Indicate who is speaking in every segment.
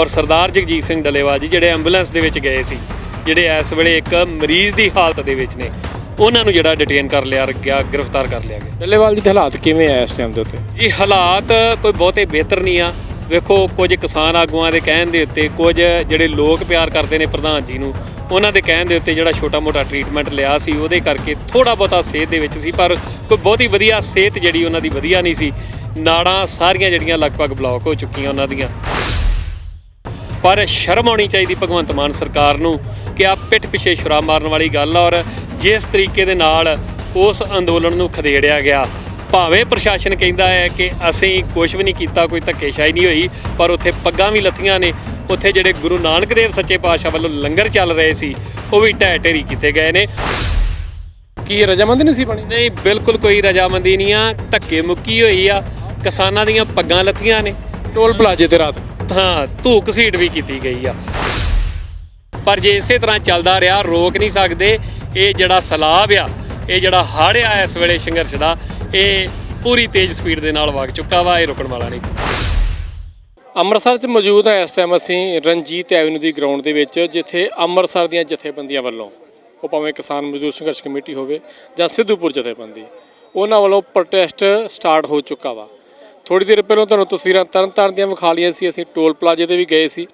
Speaker 1: ਔਰ ਸਰਦਾਰ ਜਗਜੀਤ ਸਿੰਘ ਡੱਲੇਵਾਲ ਜੀ ਜਿਹੜੇ ਐਂਬੂਲੈਂਸ ਦੇ ਵਿੱਚ ਗਏ ਸੀ ਜਿਹੜੇ ਇਸ ਵੇਲੇ ਇੱਕ ਮਰੀਜ਼ ਦੀ ਹਾਲਤ ਦੇ ਵਿੱਚ ਨੇ ਉਹਨਾਂ ਨੂੰ ਜਿਹੜਾ ਡਿਟੇਨ ਕਰ ਲਿਆ ਗਿਆ ਗ੍ਰਿਫਤਾਰ ਕਰ ਲਿਆ ਗਿਆ।
Speaker 2: ਡੱਲੇਵਾਲ ਜੀ ਦੇ ਹਾਲਾਤ ਕਿਵੇਂ ਆ ਇਸ ਟਾਈਮ ਦੇ ਉੱਤੇ?
Speaker 1: ਜੀ ਹਾਲਾਤ ਕੋਈ ਬਹੁਤੇ ਬਿਹਤਰ ਨਹੀਂ ਆ। ਵੇਖੋ ਕੁਝ ਕਿਸਾਨ ਆਗੂਆਂ ਦੇ ਕਹਿਣ ਦੇ ਉੱਤੇ ਕੁਝ ਜਿਹੜੇ ਲੋਕ ਪਿਆਰ ਕਰਦੇ ਨੇ ਪ੍ਰਧਾਨ ਜੀ ਨੂੰ ਉਹਨਾਂ ਦੇ ਕਹਿਣ ਦੇ ਉੱਤੇ ਜਿਹੜਾ ਛੋਟਾ-ਮੋਟਾ ਟ੍ਰੀਟਮੈਂਟ ਲਿਆ ਸੀ ਉਹਦੇ ਕਰਕੇ ਥੋੜਾ ਬਹੁਤਾ ਸਿਹਤ ਦੇ ਵਿੱਚ ਸੀ ਪਰ ਕੋਈ ਬਹੁਤੀ ਵਧੀਆ ਸਿਹਤ ਜਿਹੜੀ ਉਹਨਾਂ ਦੀ ਵਧੀਆ ਨਹੀਂ ਸੀ। ਨਾੜਾਂ ਸਾਰੀਆਂ ਜਿਹੜੀਆਂ ਲਗਭਗ ਬਲੌਕ ਹੋ ਚੁੱਕੀਆਂ ਉਹਨਾਂ ਦੀਆਂ। ਪਰ ਸ਼ਰਮ ਆਉਣੀ ਚਾਹੀਦੀ ਭਗਵੰਤ ਮਾਨ ਸਰਕਾਰ ਨੂੰ ਕਿ ਆ ਪਿੱਠ ਪਿਛੇ ਛੁਰਾ ਮਾਰਨ ਵਾਲੀ ਗੱਲ ਔਰ ਜਿਸ ਤਰੀਕੇ ਦੇ ਨਾਲ ਉਸ ਅੰਦੋਲਨ ਨੂੰ ਖਦੇੜਿਆ ਗਿਆ। ਭਾਵੇਂ ਪ੍ਰਸ਼ਾਸਨ ਕਹਿੰਦਾ ਹੈ ਕਿ ਅਸੀਂ ਕੁਝ ਵੀ ਨਹੀਂ ਕੀਤਾ ਕੋਈ ਧੱਕੇਸ਼ਾਹੀ ਨਹੀਂ ਹੋਈ ਪਰ ਉੱਥੇ ਪੱਗਾਂ ਵੀ ਲੱਥੀਆਂ ਨੇ। ਉੱਥੇ ਜਿਹੜੇ ਗੁਰੂ ਨਾਨਕ ਦੇਵ ਸੱਚੇ ਪਾਤਸ਼ਾਹ ਵੱਲੋਂ ਲੰਗਰ ਚੱਲ ਰਹੇ ਸੀ ਉਹ ਵੀ ਢਹਿ ਢੇਰੀ ਕੀਤੇ ਗਏ ਨੇ।
Speaker 2: ਕੀ ਰਜਾਮੰਦੀ ਨਹੀਂ ਸੀ ਬਣੀ?
Speaker 1: ਨਹੀਂ ਬਿਲਕੁਲ ਕੋਈ ਰਜਾਮੰਦੀ ਨਹੀਂ ਆ। ਧੱਕੇ ਮੁੱਕੀ ਹੋਈ ਆ। ਕਿਸਾਨਾਂ ਦੀਆਂ ਪੱਗਾਂ ਲੱਥੀਆਂ ਨੇ।
Speaker 2: ਟੋਲ ਪਲਾਜੇ ਤੇ ਰਾਤ।
Speaker 1: ਹਾਂ ਧੂਕ ਸੀਟ ਵੀ ਕੀਤੀ ਗਈ ਆ। ਪਰ ਜੇ ਇਸੇ ਤਰ੍ਹਾਂ ਚੱਲਦਾ ਰਿਹਾ, ਰੋਕ ਨਹੀਂ ਸਕਦੇ। ਇਹ ਜਿਹੜਾ ਸਲਾਬ ਆ, ਇਹ ਜਿਹੜਾ ਹੜ੍ਹ ਆ ਇਸ ਵੇਲੇ ਸੰਘਰਸ਼ ਦਾ, ਇਹ ਪੂਰੀ ਤੇਜ਼ ਸਪੀਡ ਦੇ ਨਾਲ ਵਗ ਚੁੱਕਾ ਵਾ, ਇਹ ਰੁਕਣ ਵਾਲਾ ਨਹੀਂ।
Speaker 2: ਅੰਮ੍ਰਿਤਸਰ 'ਚ ਮੌਜੂਦ ਹਾਂ ਇਸ ਟਾਈਮ ਅਸੀਂ ਰਣਜੀਤ ਐਵਨਿਊ ਦੀ ਗਰਾਊਂਡ ਦੇ ਵਿੱਚ, ਜਿੱਥੇ ਅੰਮ੍ਰਿਤਸਰ ਦੀਆਂ ਜਥੇਬੰਦੀਆਂ ਵੱਲੋਂ, ਉਹ ਭਾਵੇਂ ਕਿਸਾਨ ਮਜ਼ਦੂਰ ਸੰਘਰਸ਼ ਕਮੇਟੀ ਹੋਵੇ ਜਾਂ ਸਿੱਧੂਪੁਰ ਜਥੇਬੰਦੀ, ਉਹਨਾਂ ਵੱਲੋਂ ਪ੍ਰੋਟੈਸਟ ਸਟਾਰਟ ਹੋ ਚੁੱਕਾ ਵਾ। ਥੋੜੀ ਦੇਰ ਪਹਿਲਾਂ ਤੁਹਾਨੂੰ ਤਸਵੀਰਾਂ ਤਰਨਤਾਰਨ ਦੀਆਂ ਵਿਖਾ ਲਈਆਂ ਸੀ। ਅਸੀਂ ਟੋਲ ਪਲਾਜ਼ੇ ਤੇ ਵੀ ਗਏ ਸੀ।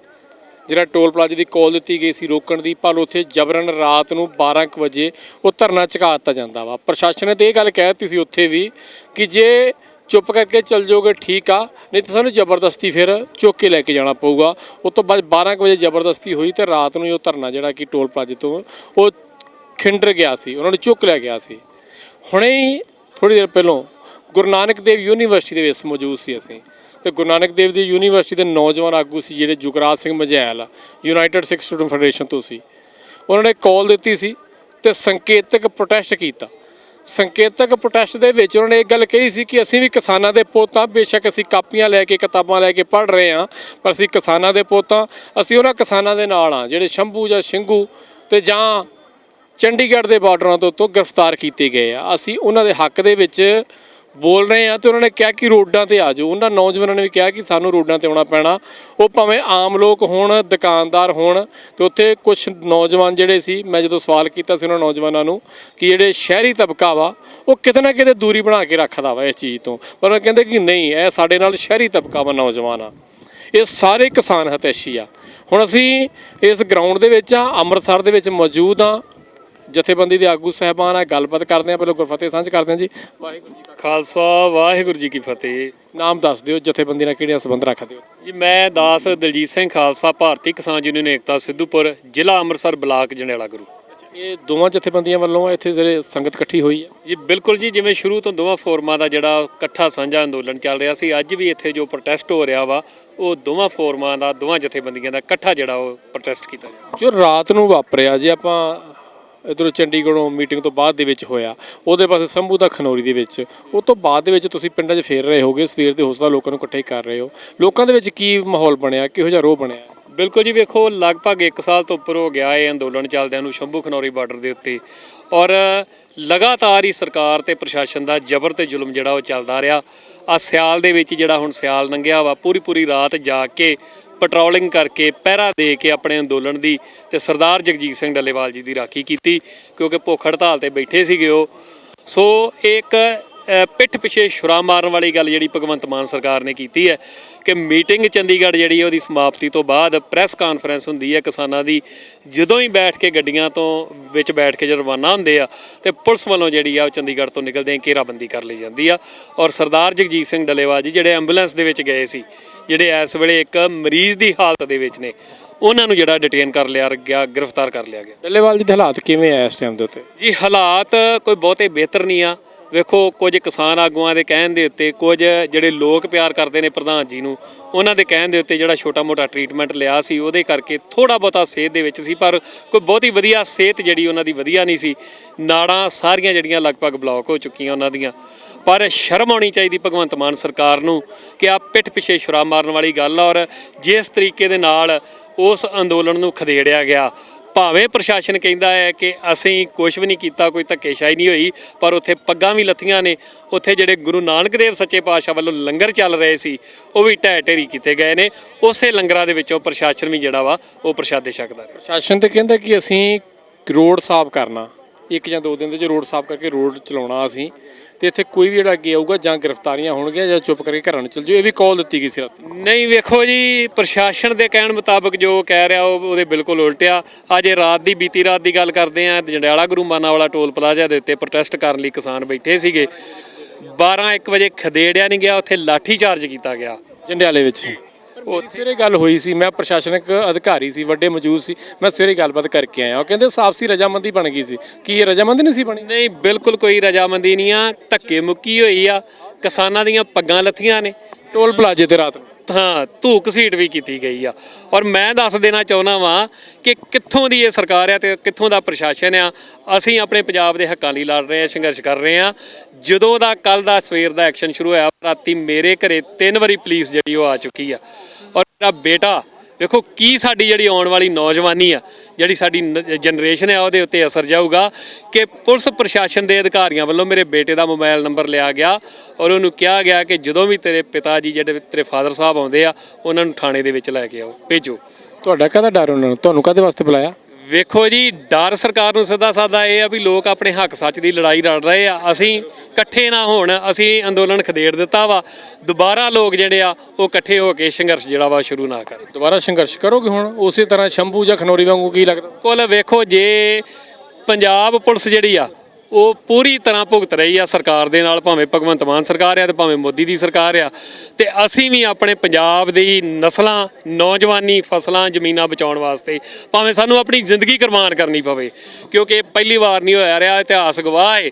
Speaker 2: ਜਿਹੜਾ ਟੋਲ ਪਲਾਜ਼ੇ ਦੀ ਕਾਲ ਦਿੱਤੀ ਗਈ ਸੀ ਰੋਕਣ ਦੀ, ਪਰ ਉੱਥੇ ਜਬਰਨ ਰਾਤ ਨੂੰ 12 ਕੁ ਵਜੇ ਉਹ ਧਰਨਾ ਚੁਕਾ ਦਿੱਤਾ ਜਾਂਦਾ ਵਾ। ਪ੍ਰਸ਼ਾਸਨ ਨੇ ਤੇ ਇਹ ਗੱਲ ਕਹਿ ਦਿੱਤੀ ਸੀ ਉੱਥੇ ਵੀ ਕਿ ਜੇ ਚੁੱਪ ਕਰਕੇ ਚੱਲ ਜਾਓਗੇ, ਠੀਕ ਆ, ਨਹੀਂ ਤਾਂ ਸਾਨੂੰ ਜ਼ਬਰਦਸਤੀ ਫਿਰ ਚੁੱਕ ਕੇ ਲੈ ਕੇ ਜਾਣਾ ਪਊਗਾ। ਉਸ ਤੋਂ ਬਾਅਦ 12 ਕੁ ਵਜੇ ਜ਼ਬਰਦਸਤੀ ਹੋਈ ਤੇ ਰਾਤ ਨੂੰ ਉਹ ਧਰਨਾ ਜਿਹੜਾ ਕਿ ਟੋਲ ਪਲਾਜ਼ੇ ਤੋਂ ਉਹ ਖਿੰਡਰ ਗਿਆ ਸੀ। ਉਹਨਾਂ ਨੂੰ ਚੁੱਕ ਲਿਆ ਗਿਆ ਸੀ। ਹੁਣੇ ਹੀ ਥੋੜੀ ਦੇਰ ਪਹਿਲਾਂ ਗੁਰੂ ਨਾਨਕ ਦੇਵ ਯੂਨੀਵਰਸਿਟੀ ਦੇ ਵਿੱਚ ਮੌਜੂਦ ਸੀ ਅਸੀਂ। ਤੇ ਗੁਰੂ ਨਾਨਕ ਦੇਵ ਦੀ ਯੂਨੀਵਰਸਿਟੀ ਦੇ ਨੌਜਵਾਨ ਆਗੂ ਸੀ ਜਿਹੜੇ Jugraj Singh Majhail united Sikh student federation ਤੋਂ ਸੀ। ਉਹਨਾਂ ਨੇ ਕਾਲ ਦਿੱਤੀ ਸੀ ਤੇ ਸੰਕੇਤਕ ਪ੍ਰੋਟੈਸਟ ਕੀਤਾ। ਸੰਕੇਤਕ ਪ੍ਰੋਟੈਸਟ ਦੇ ਵਿੱਚ ਉਹਨਾਂ ਨੇ ਇਹ ਗੱਲ ਕਹੀ ਸੀ ਕਿ ਅਸੀਂ ਵੀ ਕਿਸਾਨਾਂ ਦੇ ਪੁੱਤ ਹਾਂ ਬੇਸ਼ੱਕ ਅਸੀਂ ਕਾਪੀਆਂ ਲੈ ਕੇ, ਕਿਤਾਬਾਂ ਲੈ ਕੇ ਪੜ੍ਹ ਰਹੇ ਹਾਂ, ਪਰ ਅਸੀਂ ਕਿਸਾਨਾਂ ਦੇ ਪੁੱਤ ਹਾਂ ਅਸੀਂ ਉਹਨਾਂ ਕਿਸਾਨਾਂ ਦੇ ਨਾਲ ਹਾਂ, ਜਿਹੜੇ ਸ਼ੰਭੂ ਜਾਂ ਸਿੰਘੂ ਤੇ ਜਾਂ ਚੰਡੀਗੜ੍ਹ ਦੇ ਬਾਰਡਰਾਂ ਤੋਂ ਤੋਂ ਗ੍ਰਿਫਤਾਰ ਕੀਤੇ ਗਏ ਆ। ਅਸੀਂ ਉਹਨਾਂ ਦੇ ਹੱਕ ਦੇ ਵਿੱਚ ਬੋਲ ਰਹੇ ਆ ਤੇ ਉਹਨਾਂ ਨੇ ਕਿਹਾ ਕਿ ਰੋਡਾਂ ਤੇ ਆ ਜਾਓ। ਉਹਨਾਂ ਨੌਜਵਾਨਾਂ ਨੇ ਵੀ ਕਿਹਾ ਕਿ ਸਾਨੂੰ ਰੋਡਾਂ ਤੇ ਆਉਣਾ ਪੈਣਾ। ਉਹ ਭਾਵੇਂ ਆਮ ਲੋਕ ਹੋਣ, ਦੁਕਾਨਦਾਰ ਹੋਣ, ਤੇ ਉੱਥੇ ਕੁਝ ਨੌਜਵਾਨ ਜਿਹੜੇ ਸੀ, ਮੈਂ ਜਦੋਂ ਸਵਾਲ ਕੀਤਾ ਸੀ ਉਹਨਾਂ ਨੌਜਵਾਨਾਂ ਨੂੰ ਕਿ ਜਿਹੜੇ ਸ਼ਹਿਰੀ ਤਬਕਾ ਵਾ, ਉਹ ਕਿਤੇ ਨਾ ਕਿਤੇ ਦੂਰੀ ਬਣਾ ਕੇ ਰੱਖਦਾ ਵਾ ਇਸ ਚੀਜ਼ ਤੋਂ। ਪਰ ਉਹ ਕਹਿੰਦੇ ਕਿ ਨਹੀਂ, ਇਹ ਸਾਡੇ ਨਾਲ ਸ਼ਹਿਰੀ ਤਬਕਾ ਵਾ ਨੌਜਵਾਨ ਆ। ਇਹ ਸਾਰੇ ਕਿਸਾਨ ਹਤੈਸ਼ੀ ਆ। ਹੁਣ ਅਸੀਂ ਇਸ ਗਰਾਊਂਡ ਦੇ ਵਿੱਚ ਆ, ਅੰਮ੍ਰਿਤਸਰ ਦੇ ਵਿੱਚ ਮੌਜੂਦ ਆ। ਜਥੇਬੰਦੀ ਦੇ ਆਗੂ ਸਹਿਬਾਨ ਆ ਗੱਲਬਾਤ ਕਰਦੇ ਆ ਪਹਿਲਾਂ ਗੁਰਫਤਿਹ ਸਾਂਝ ਕਰਦੇ ਆ ਜੀ। ਵਾਹਿਗੁਰੂ ਜੀ ਕਾ
Speaker 1: ਖਾਲਸਾ ਵਾਹਿਗੁਰੂ ਜੀ ਕੀ ਫਤਿਹ।
Speaker 2: ਨਾਮ ਦੱਸ ਦਿਓ ਜਥੇਬੰਦੀ ਨਾਲ ਕਿਹੜੀਆਂ ਸੰਬੰਧ ਰੱਖਦੇ ਹੋ?
Speaker 1: ਜੀ ਮੈਂ ਦਾਸ ਦਲਜੀਤ ਸਿੰਘ ਖਾਲਸਾ ਭਾਰਤੀ ਕਿਸਾਨ ਯੂਨੀਅਨ ਏਕਤਾ ਸਿੱਧੂਪੁਰ ਜ਼ਿਲ੍ਹਾ ਅੰਮ੍ਰਿਤਸਰ ਬਲਾਕ ਜੰਡਿਆਲਾ ਗੁਰੂ।
Speaker 2: ਇਹ ਦੋਵਾਂ ਜਥੇਬੰਦੀਆਂ ਵੱਲੋਂ ਇੱਥੇ ਜਿਹੜੇ ਸੰਗਤ ਇਕੱਠੀ ਹੋਈ ਹੈ?
Speaker 1: ਜੀ ਬਿਲਕੁਲ ਜੀ ਜਿਵੇਂ ਸ਼ੁਰੂ ਤੋਂ ਦੋਵਾਂ ਫੋਰਮਾਂ ਦਾ ਜਿਹੜਾ ਇਕੱਠਾ ਸਾਂਝਾ ਅੰਦੋਲਨ ਚੱਲ ਰਿਹਾ ਸੀ ਅੱਜ ਵੀ ਇੱਥੇ ਜੋ ਪ੍ਰੋਟੈਸਟ ਹੋ ਰਿਹਾ ਵਾ ਉਹ ਦੋਵਾਂ ਫੋਰਮਾਂ ਦਾ ਦੋਵਾਂ ਜਥੇਬੰਦੀਆਂ ਦਾ ਇਕੱਠਾ ਜਿਹੜਾ ਉਹ ਪ੍ਰੋਟੈਸਟ ਕੀਤਾ ਜਾ
Speaker 2: ਜੋ ਰਾਤ ਨੂੰ ਵਾਪਰਿਆ ਜੇ ਆਪਾਂ ਇਧਰੋਂ ਚੰਡੀਗੜ੍ਹੋਂ ਮੀਟਿੰਗ ਤੋਂ ਬਾਅਦ ਦੇ ਵਿੱਚ ਹੋਇਆ। ਉਹਦੇ ਪਾਸੇ ਸੰਭੂ ਦਾ ਖਨੌਰੀ ਦੇ ਵਿੱਚ। ਉਹ ਤੋਂ ਬਾਅਦ ਦੇ ਵਿੱਚ ਤੁਸੀਂ ਪਿੰਡਾਂ 'ਚ ਫੇਰ ਰਹੇ ਹੋਗੇ, ਸਵੇਰ ਦੇ ਹੌਸਲਾ ਲੋਕਾਂ ਨੂੰ ਇਕੱਠੇ ਕਰ ਰਹੇ ਹੋ। ਲੋਕਾਂ ਦੇ ਵਿੱਚ ਕੀ ਮਾਹੌਲ ਬਣਿਆ? ਕਿਹੋ ਜਿਹਾ ਰੋਹ ਬਣਿਆ?
Speaker 1: ਬਿਲਕੁਲ ਜੀ ਵੇਖੋ, ਲਗਭਗ 1 ਸਾਲ ਤੋਂ ਉੱਪਰ ਹੋ ਗਿਆ ਇਹ ਅੰਦੋਲਨ ਚੱਲਦਿਆਂ ਨੂੰ ਸ਼ੰਭੂ ਖਨੌਰੀ ਬਾਰਡਰ ਦੇ ਉੱਤੇ। ਔਰ ਲਗਾਤਾਰ ਹੀ ਸਰਕਾਰ ਤੇ ਪ੍ਰਸ਼ਾਸਨ ਦਾ ਜ਼ਬਰ ਤੇ ਜ਼ੁਲਮ ਜਿਹੜਾ ਉਹ ਚੱਲਦਾ ਰਿਹਾ। ਆ ਸਿਆਲ ਦੇ ਵਿੱਚ ਜਿਹੜਾ ਹੁਣ ਸਿਆਲ ਲੰਘਿਆ ਵਾ ਪੂਰੀ ਪੂਰੀ ਰਾਤ ਜਾ ਕੇ ਪੈਟਰੋਲਿੰਗ ਕਰਕੇ ਪਹਿਰਾ ਦੇ ਕੇ ਆਪਣੇ ਅੰਦੋਲਨ ਦੀ ਤੇ ਸਰਦਾਰ ਜਗਜੀਤ ਸਿੰਘ ਡੱਲੇਵਾਲ ਜੀ ਦੀ ਰਾਖੀ ਕੀਤੀ, ਕਿਉਂਕਿ ਭੁੱਖ ਹੜਤਾਲ ਤੇ ਬੈਠੇ ਸੀਗੇ ਉਹ। ਸੋ ਇੱਕ ਪਿੱਠ ਪਿਛੇ ਛੁਰਾ ਮਾਰਨ ਵਾਲੀ ਗੱਲ ਜਿਹੜੀ ਭਗਵੰਤ ਮਾਨ ਸਰਕਾਰ ਨੇ ਕੀਤੀ ਹੈ ਕਿ ਮੀਟਿੰਗ ਚੰਡੀਗੜ੍ਹ ਜਿਹੜੀ ਉਹਦੀ ਸਮਾਪਤੀ ਤੋਂ ਬਾਅਦ ਪ੍ਰੈਸ ਕਾਨਫਰੰਸ ਹੁੰਦੀ ਹੈ ਕਿਸਾਨਾਂ ਦੀ, ਜਦੋਂ ਹੀ ਬੈਠ ਕੇ ਗੱਡੀਆਂ ਤੋਂ ਵਿੱਚ ਬੈਠ ਕੇ ਜਦੋਂ ਰਵਾਨਾ ਹੁੰਦੇ ਆ ਤੇ ਪੁਲਿਸ ਵੱਲੋਂ ਜਿਹੜੀ ਆ ਉਹ ਚੰਡੀਗੜ੍ਹ ਤੋਂ ਨਿਕਲਦੇ ਹੀ ਘੇਰਾਬੰਦੀ ਕਰ ਲਈ ਜਾਂਦੀ ਆ। ਔਰ ਸਰਦਾਰ ਜਗਜੀਤ ਸਿੰਘ ਡੱਲੇਵਾਲ ਜੀ ਜਿਹੜੇ ਐਂਬੂਲੈਂਸ ਦੇ ਵਿੱਚ ਗਏ ਸੀ ਜਿਹੜੇ ਇਸ ਵੇਲੇ ਇੱਕ ਮਰੀਜ਼ ਦੀ ਹਾਲਤ ਦੇ ਵਿੱਚ ਨੇ ਉਹਨਾਂ ਨੂੰ ਜਿਹੜਾ ਡਿਟੇਨ ਕਰ ਲਿਆ ਗਿਆ ਗ੍ਰਿਫਤਾਰ ਕਰ ਲਿਆ ਗਿਆ।
Speaker 2: ਡੱਲੇਵਾਲ ਜੀ ਦੇ ਹਾਲਾਤ ਕਿਵੇਂ ਆ ਇਸ ਟਾਈਮ ਦੇ ਉੱਤੇ?
Speaker 1: ਜੀ ਹਾਲਾਤ ਕੋਈ ਬਹੁਤੇ ਬਿਹਤਰ ਨਹੀਂ ਆ। ਵੇਖੋ ਕੁਝ ਕਿਸਾਨ ਆਗੂਆਂ ਦੇ ਕਹਿਣ ਦੇ ਉੱਤੇ ਕੁਝ ਜਿਹੜੇ ਲੋਕ ਪਿਆਰ ਕਰਦੇ ਨੇ ਪ੍ਰਧਾਨ ਜੀ ਨੂੰ ਉਹਨਾਂ ਦੇ ਕਹਿਣ ਦੇ ਉੱਤੇ ਜਿਹੜਾ ਛੋਟਾ-ਮੋਟਾ ਟ੍ਰੀਟਮੈਂਟ ਲਿਆ ਸੀ ਉਹਦੇ ਕਰਕੇ ਥੋੜਾ ਬਹੁਤਾ ਸਿਹਤ ਦੇ ਵਿੱਚ ਸੀ ਪਰ ਕੋਈ ਬਹੁਤੀ ਵਧੀਆ ਸਿਹਤ ਜਿਹੜੀ ਉਹਨਾਂ ਦੀ ਵਧੀਆ ਨਹੀਂ ਸੀ। ਨਾੜਾਂ ਸਾਰੀਆਂ ਜਿਹੜੀਆਂ ਲਗਭਗ ਬਲੌਕ ਹੋ ਚੁੱਕੀਆਂ ਉਹਨਾਂ ਦੀਆਂ। ਪਰ ਸ਼ਰਮ ਆਉਣੀ ਚਾਹੀਦੀ ਭਗਵੰਤ ਮਾਨ ਸਰਕਾਰ ਨੂੰ ਕਿ ਆ ਪਿੱਠ ਪਿਛੇ ਛੁਰਾ ਮਾਰਨ ਵਾਲੀ ਗੱਲ ਔਰ ਜਿਸ ਤਰੀਕੇ ਦੇ ਨਾਲ ਉਸ ਅੰਦੋਲਨ ਨੂੰ ਖਦੇੜਿਆ ਗਿਆ। ਭਾਵੇਂ ਪ੍ਰਸ਼ਾਸਨ ਕਹਿੰਦਾ ਹੈ ਕਿ ਅਸੀਂ ਕੁਝ ਵੀ ਨਹੀਂ ਕੀਤਾ, ਕੋਈ ਧੱਕੇਸ਼ਾਹੀ ਨਹੀਂ ਹੋਈ, ਪਰ ਉੱਥੇ ਪੱਗਾਂ ਵੀ ਲੱਥੀਆਂ ਨੇ। ਉੱਥੇ ਜਿਹੜੇ ਗੁਰੂ ਨਾਨਕ ਦੇਵ ਸੱਚੇ ਪਾਤਸ਼ਾਹ ਵੱਲੋਂ ਲੰਗਰ ਚੱਲ ਰਹੇ ਸੀ, ਉਹ ਵੀ ਢਹਿ ਢੇਰੀ ਕੀਤੇ ਗਏ ਨੇ। ਉਸੇ ਲੰਗਰਾਂ ਦੇ ਵਿੱਚੋਂ ਪ੍ਰਸ਼ਾਸਨ ਵੀ ਜਿਹੜਾ ਵਾ, ਉਹ ਪ੍ਰਸ਼ਾਦੇ ਛਕਦਾ ਰਿਹਾ।
Speaker 2: ਪ੍ਰਸ਼ਾਸਨ ਤੇ ਕਹਿੰਦਾ ਕਿ ਅਸੀਂ ਰੋਡ ਸਾਫ਼ ਕਰਨਾ। ਇੱਕ ਜਾਂ ਦੋ ਦਿਨ ਦੇ ਵਿੱਚ ਰੋਡ ਸਾਫ਼ ਕਰਕੇ ਰੋਡ ਚਲਾਉਣਾ ਅਸੀਂ। ਤੇ ਇੱਥੇ ਕੋਈ ਵੀ ਜਿਹੜਾ ਅੱਗੇ ਆਊਗਾ ਜਾਂ ਗ੍ਰਿਫਤਾਰੀਆਂ ਹੋਣਗੀਆਂ ਜਾਂ ਚੁੱਪ ਕਰਕੇ ਘਰਾਂ ਨੂੰ ਚਲ ਜਾਓ। ਇਹ ਵੀ ਕਾਲ ਦਿੱਤੀ ਗਈ ਸੀ ਰਾਤੀ
Speaker 1: ਨਹੀਂ ਵੇਖੋ ਜੀ ਪ੍ਰਸ਼ਾਸਨ ਦੇ ਕਹਿਣ ਮੁਤਾਬਕ ਜੋ ਕਹਿ ਰਿਹਾ ਉਹ ਉਹਦੇ ਬਿਲਕੁਲ ਉਲਟਿਆ। ਅਜੇ ਰਾਤ ਦੀ ਬੀਤੀ ਰਾਤ ਦੀ ਗੱਲ ਕਰਦੇ ਆ ਜੰਡਿਆਲਾ ਗੁਰੂ ਮਾਨਾ ਵਾਲਾ ਟੋਲ ਪਲਾਜ਼ਾ ਦੇ ਉੱਤੇ ਪ੍ਰੋਟੈਸਟ ਕਰਨ ਲਈ ਕਿਸਾਨ ਬੈਠੇ ਸੀਗੇ। 12 1 ਵਜੇ ਖਦੇੜਿਆ ਨਹੀਂ ਗਿਆ ਉੱਥੇ ਲਾਠੀ ਚਾਰਜ ਕੀਤਾ ਗਿਆ।
Speaker 2: ਜੰਡਿਆਲੇ ਵਿੱਚ। ਉਹ ਸਵੇਰੇ ਗੱਲ ਹੋਈ ਸੀ ਮੈਂ ਪ੍ਰਸ਼ਾਸਨਿਕ ਅਧਿਕਾਰੀ ਸੀ ਵੱਡੇ ਮੌਜੂਦ ਸੀ ਮੈਂ ਸਵੇਰੇ ਗੱਲਬਾਤ ਕਰਕੇ ਆਇਆ। ਉਹ ਕਹਿੰਦੇ ਸਾਫਸੀ ਰਜਾਮੰਦੀ ਬਣ ਗਈ ਸੀ। ਕੀ ਇਹ ਰਜਾਮੰਦੀ ਨਹੀਂ ਸੀ ਬਣੀ?
Speaker 1: ਨਹੀਂ ਬਿਲਕੁਲ ਕੋਈ ਰਜਾਮੰਦੀ ਨਹੀਂ ਆ ਧੱਕੇ ਮੁੱਕੀ ਹੋਈ ਆ ਕਿਸਾਨਾਂ ਦੀਆਂ ਪੱਗਾਂ ਲੱਥੀਆਂ ਨੇ।
Speaker 2: ਟੋਲ ਪਲਾਜੇ ਤੇ ਰਾਤ ਨੂੰ?
Speaker 1: ਹਾਂ ਧੂਕ ਸੀਟ ਵੀ ਕੀਤੀ ਗਈ ਆ। ਔਰ ਮੈਂ ਦੱਸ ਦੇਣਾ ਚਾਹੁੰਦਾ ਵਾਂ ਕਿ ਕਿੱਥੋਂ ਦੀ ਇਹ ਸਰਕਾਰ ਆ ਤੇ ਕਿੱਥੋਂ ਦਾ ਪ੍ਰਸ਼ਾਸਨ ਆ ਅਸੀਂ ਆਪਣੇ ਪੰਜਾਬ ਦੇ ਹੱਕਾਂ ਲਈ ਲੜ ਰਹੇ ਆ ਸੰਘਰਸ਼ ਕਰ ਰਹੇ ਆ। ਜਦੋਂ ਦਾ ਕੱਲ ਦਾ ਸਵੇਰ ਦਾ ਐਕਸ਼ਨ ਸ਼ੁਰੂ ਹੋਇਆ, ਰਾਤੀ ਮੇਰੇ ਘਰੇ ਤਿੰਨ ਵਾਰੀ ਪੁਲਿਸ ਜਿਹੜੀ ਉਹ ਆ ਚੁੱਕੀ ਆ। ਔਰ ਮੇਰਾ ਬੇਟਾ, ਵੇਖੋ ਕੀ ਸਾਡੀ ਜਿਹੜੀ ਆਉਣ ਵਾਲੀ ਨੌਜਵਾਨੀ ਆ, ਜਿਹੜੀ ਸਾਡੀ ਜਨਰੇਸ਼ਨ ਆ, ਉਹਦੇ ਉੱਤੇ ਅਸਰ ਜਾਊਗਾ ਕਿ ਪੁਲਿਸ ਪ੍ਰਸ਼ਾਸਨ ਦੇ ਅਧਿਕਾਰੀਆਂ ਵੱਲੋਂ ਮੇਰੇ ਬੇਟੇ ਦਾ ਮੋਬਾਈਲ ਨੰਬਰ ਲਿਆ ਗਿਆ ਔਰ ਉਹਨੂੰ ਕਿਹਾ ਗਿਆ ਕਿ ਜਦੋਂ ਵੀ ਤੇਰੇ ਪਿਤਾ ਜੀ ਜਿਹੜੇ ਤੇਰੇ ਫਾਦਰ ਸਾਹਿਬ ਆਉਂਦੇ ਆ, ਉਹਨਾਂ ਨੂੰ ਥਾਣੇ ਦੇ ਵਿੱਚ ਲੈ ਕੇ ਆਓ, ਭੇਜੋ।
Speaker 2: ਤੁਹਾਡਾ ਕਾਹਦਾ ਡਰ ਉਹਨਾਂ ਨੂੰ? ਤੁਹਾਨੂੰ ਕਾਹਦੇ ਵਾਸਤੇ ਬੁਲਾਇਆ?
Speaker 1: ਵੇਖੋ ਜੀ ਡਰ ਸਰਕਾਰ ਨੂੰ ਸਿੱਧਾ ਸਾਦਾ ਇਹ ਆ ਵੀ ਲੋਕ ਆਪਣੇ ਹੱਕ ਸੱਚ ਦੀ ਲੜਾਈ ਲੜ ਰਹੇ ਆ। ਅਸੀਂ ਇਕੱਠੇ ਨਾ ਹੋਣ ਅਸੀਂ ਅੰਦੋਲਨ ਖਦੇੜ ਦਿੱਤਾ ਵਾ। ਦੁਬਾਰਾ ਲੋਕ ਜਿਹੜੇ ਆ ਉਹ ਇਕੱਠੇ ਹੋ ਕੇ ਸੰਘਰਸ਼ ਜਿਹੜਾ ਵਾ ਸ਼ੁਰੂ ਨਾ ਕਰਨ।
Speaker 2: ਦੁਬਾਰਾ ਸੰਘਰਸ਼ ਕਰੋਗੇ ਹੁਣ? ਉਸੇ ਤਰ੍ਹਾਂ ਸ਼ੰਭੂ ਜਾਂ ਖਨੌਰੀ ਵਾਂਗੂ ਕੀ ਲੱਗਦਾ?
Speaker 1: ਕੁੱਲ ਵੇਖੋ ਜੇ ਪੰਜਾਬ ਪੁਲਿਸ ਜਿਹੜੀ ਆ ਉਹ ਪੂਰੀ ਤਰ੍ਹਾਂ ਭੁਗਤ ਰਹੀ ਆ ਸਰਕਾਰ ਦੇ ਨਾਲ ਭਾਵੇਂ ਭਗਵੰਤ ਮਾਨ ਸਰਕਾਰ ਆ ਤੇ ਭਾਵੇਂ ਮੋਦੀ ਦੀ ਸਰਕਾਰ ਆ। ਤੇ ਅਸੀਂ ਵੀ ਆਪਣੇ ਪੰਜਾਬ ਦੀ ਨਸਲਾਂ ਨੌਜਵਾਨੀ ਫਸਲਾਂ ਜ਼ਮੀਨਾਂ ਬਚਾਉਣ ਵਾਸਤੇ ਭਾਵੇਂ ਸਾਨੂੰ ਆਪਣੀ ਜ਼ਿੰਦਗੀ ਕੁਰਬਾਨ ਕਰਨੀ ਪਵੇ ਕਿਉਂਕਿ ਇਹ ਪਹਿਲੀ ਵਾਰ ਨਹੀਂ ਹੋਇਆ ਰਿਹਾ ਇਤਿਹਾਸ ਗਵਾਹ ਹੈ